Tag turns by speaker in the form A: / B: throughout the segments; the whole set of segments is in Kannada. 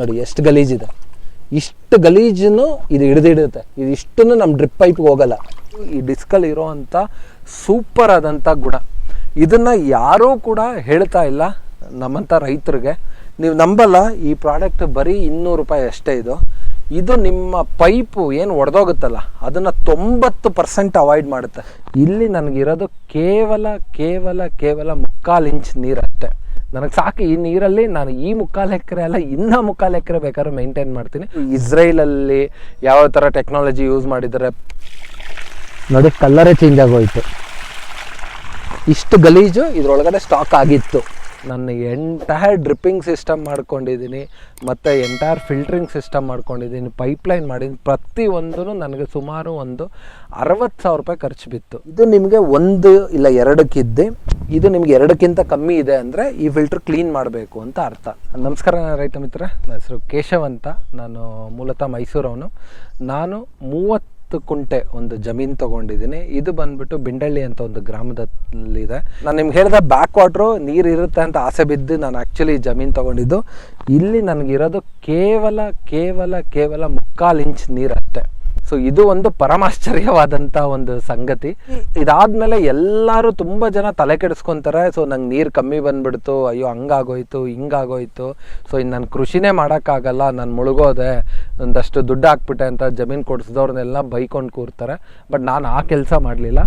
A: ನೋಡಿ, ಎಷ್ಟು ಗಲೀಜಿದೆ ಇಷ್ಟು ಗಲೀಜನ್ನು ಇದು ಹಿಡಿದಿಡುತ್ತೆ. ಇದು ಇಷ್ಟನ್ನು ನಮ್ಮ ಡ್ರಿಪ್ ಪೈಪ್ಗೆ ಹೋಗಲ್ಲ. ಈ ಡಿಸ್ಕಲ್ಲಿ ಇರೋವಂಥ ಸೂಪರ್ ಆದಂಥ ಗುಣ. ಇದನ್ನು ಯಾರೂ ಕೂಡ ಹೇಳ್ತಾ ಇಲ್ಲ ನಮ್ಮಂಥ ರೈತರಿಗೆ. ನೀವು ನಂಬಲ್ಲ, ಈ ಪ್ರಾಡಕ್ಟ್ ಬರೀ ಇನ್ನೂರು ರೂಪಾಯಿ ಅಷ್ಟೇ ಇದು. ಇದು ನಿಮ್ಮ ಪೈಪು ಏನು ಒಡೆದೋಗುತ್ತಲ್ಲ, ಅದನ್ನು ತೊಂಬತ್ತು ಪರ್ಸೆಂಟ್ ಅವಾಯ್ಡ್ ಮಾಡುತ್ತೆ. ಇಲ್ಲಿ ನನಗಿರೋದು ಕೇವಲ ಕೇವಲ ಕೇವಲ ಮುಕ್ಕಾಲು ಇಂಚ್ ನೀರಷ್ಟೇ. ನನಗೆ ಸಾಕು ಈ ನೀರಲ್ಲಿ ನಾನು ಈ ಮುಕ್ಕಾಲು ಎಕರೆ ಅಲ್ಲ ಇನ್ನೂ ಮುಕ್ಕಾಲು ಎಕರೆ ಬೇಕಾದ್ರೆ ಮೇಂಟೈನ್ ಮಾಡ್ತೀನಿ. ಇಸ್ರೇಲಲ್ಲಿ ಯಾವ ಥರ ಟೆಕ್ನಾಲಜಿ ಯೂಸ್ ಮಾಡಿದರೆ ನೋಡಿ ಕಲ್ಲರೇ ಚೇಂಜ್ ಆಗೋಯ್ತು. ಇಷ್ಟು ಗಲೀಜು ಇದ್ರೊಳಗಡೆ ಸ್ಟಾಕ್ ಆಗಿತ್ತು. ನನ್ನ ಎಂಟೈರ್ ಡ್ರಿಪ್ಪಿಂಗ್ ಸಿಸ್ಟಮ್ ಮಾಡ್ಕೊಂಡಿದ್ದೀನಿ, ಮತ್ತು ಎಂಟೈರ್ ಫಿಲ್ಟ್ರಿಂಗ್ ಸಿಸ್ಟಮ್ ಮಾಡ್ಕೊಂಡಿದ್ದೀನಿ ಪೈಪ್ಲೈನ್ ಮಾಡಿದ್ದೀನಿ. ಪ್ರತಿಯೊಂದೂ ನನಗೆ ಸುಮಾರು ಒಂದು ಅರವತ್ತು ಸಾವಿರ ರೂಪಾಯಿ ಖರ್ಚು ಬಿತ್ತು. ಇದು ನಿಮಗೆ ಒಂದು ಇಲ್ಲ ಎರಡಕ್ಕಿದ್ದೆ ಇದು ನಿಮ್ಗೆ ಎರಡಕ್ಕಿಂತ ಕಮ್ಮಿ ಇದೆ ಅಂದರೆ ಈ ಫಿಲ್ಟರ್ ಕ್ಲೀನ್ ಮಾಡಬೇಕು ಅಂತ ಅರ್ಥ. ನಮಸ್ಕಾರ ರೈತ ಮಿತ್ರ, ನನ್ನ ಹೆಸರು ಕೇಶವ್ ಅಂತ ನಾನು ಮೂಲತಃ ಮೈಸೂರವನು. ನಾನು ಮೂವತ್ತು ಹತ್ತು ಕುಂಟೆ ಒಂದು ಜಮೀನು ತಗೊಂಡಿದ್ದೀನಿ. ಇದು ಬಂದ್ಬಿಟ್ಟು ಬಿಂಡಳ್ಳಿ ಅಂತ ಒಂದು ಗ್ರಾಮದಲ್ಲಿದೆ. ನಾನು ನಿಮ್ಗೆ ಹೇಳಿದ ಬ್ಯಾಕ್ ವಾಟ್ರು ನೀರು ಇರುತ್ತೆ ಅಂತ ಆಸೆ ಬಿದ್ದು ನಾನು ಆ್ಯಕ್ಚುಲಿ ಜಮೀನು ತಗೊಂಡಿದ್ದು. ಇಲ್ಲಿ ನನಗಿರೋದು ಕೇವಲ ಕೇವಲ ಕೇವಲ ಮುಕ್ಕಾಲು ಇಂಚ್ ನೀರು ಅಷ್ಟೇ. ಸೊ ಇದು ಒಂದು ಪರಮಾಶ್ಚರ್ಯವಾದಂಥ ಒಂದು ಸಂಗತಿ. ಇದಾದ್ಮೇಲೆ ಎಲ್ಲರೂ ತುಂಬ ಜನ ತಲೆ ಕೆಡಿಸ್ಕೊಂತಾರೆ. ಸೊ ನಂಗೆ ನೀರು ಕಮ್ಮಿ ಬಂದ್ಬಿಡ್ತು. ಅಯ್ಯೋ, ಹಂಗಾಗೋಯ್ತು, ಹಿಂಗಾಗೋಯ್ತು. ಸೊ ಇನ್ನು ನಾನು ಕೃಷಿನೇ ಮಾಡೋಕ್ಕಾಗಲ್ಲ. ನಾನು ಮುಳುಗೋದೆ. ಒಂದಷ್ಟು ದುಡ್ಡು ಹಾಕ್ಬಿಟ್ಟೆ ಅಂತ ಜಮೀನು ಕೊಡಿಸಿದವ್ರನ್ನೆಲ್ಲ ಬೈಕೊಂಡು ಕೂರ್ತಾರೆ. ಬಟ್ ನಾನು ಆ ಕೆಲಸ ಮಾಡಲಿಲ್ಲ.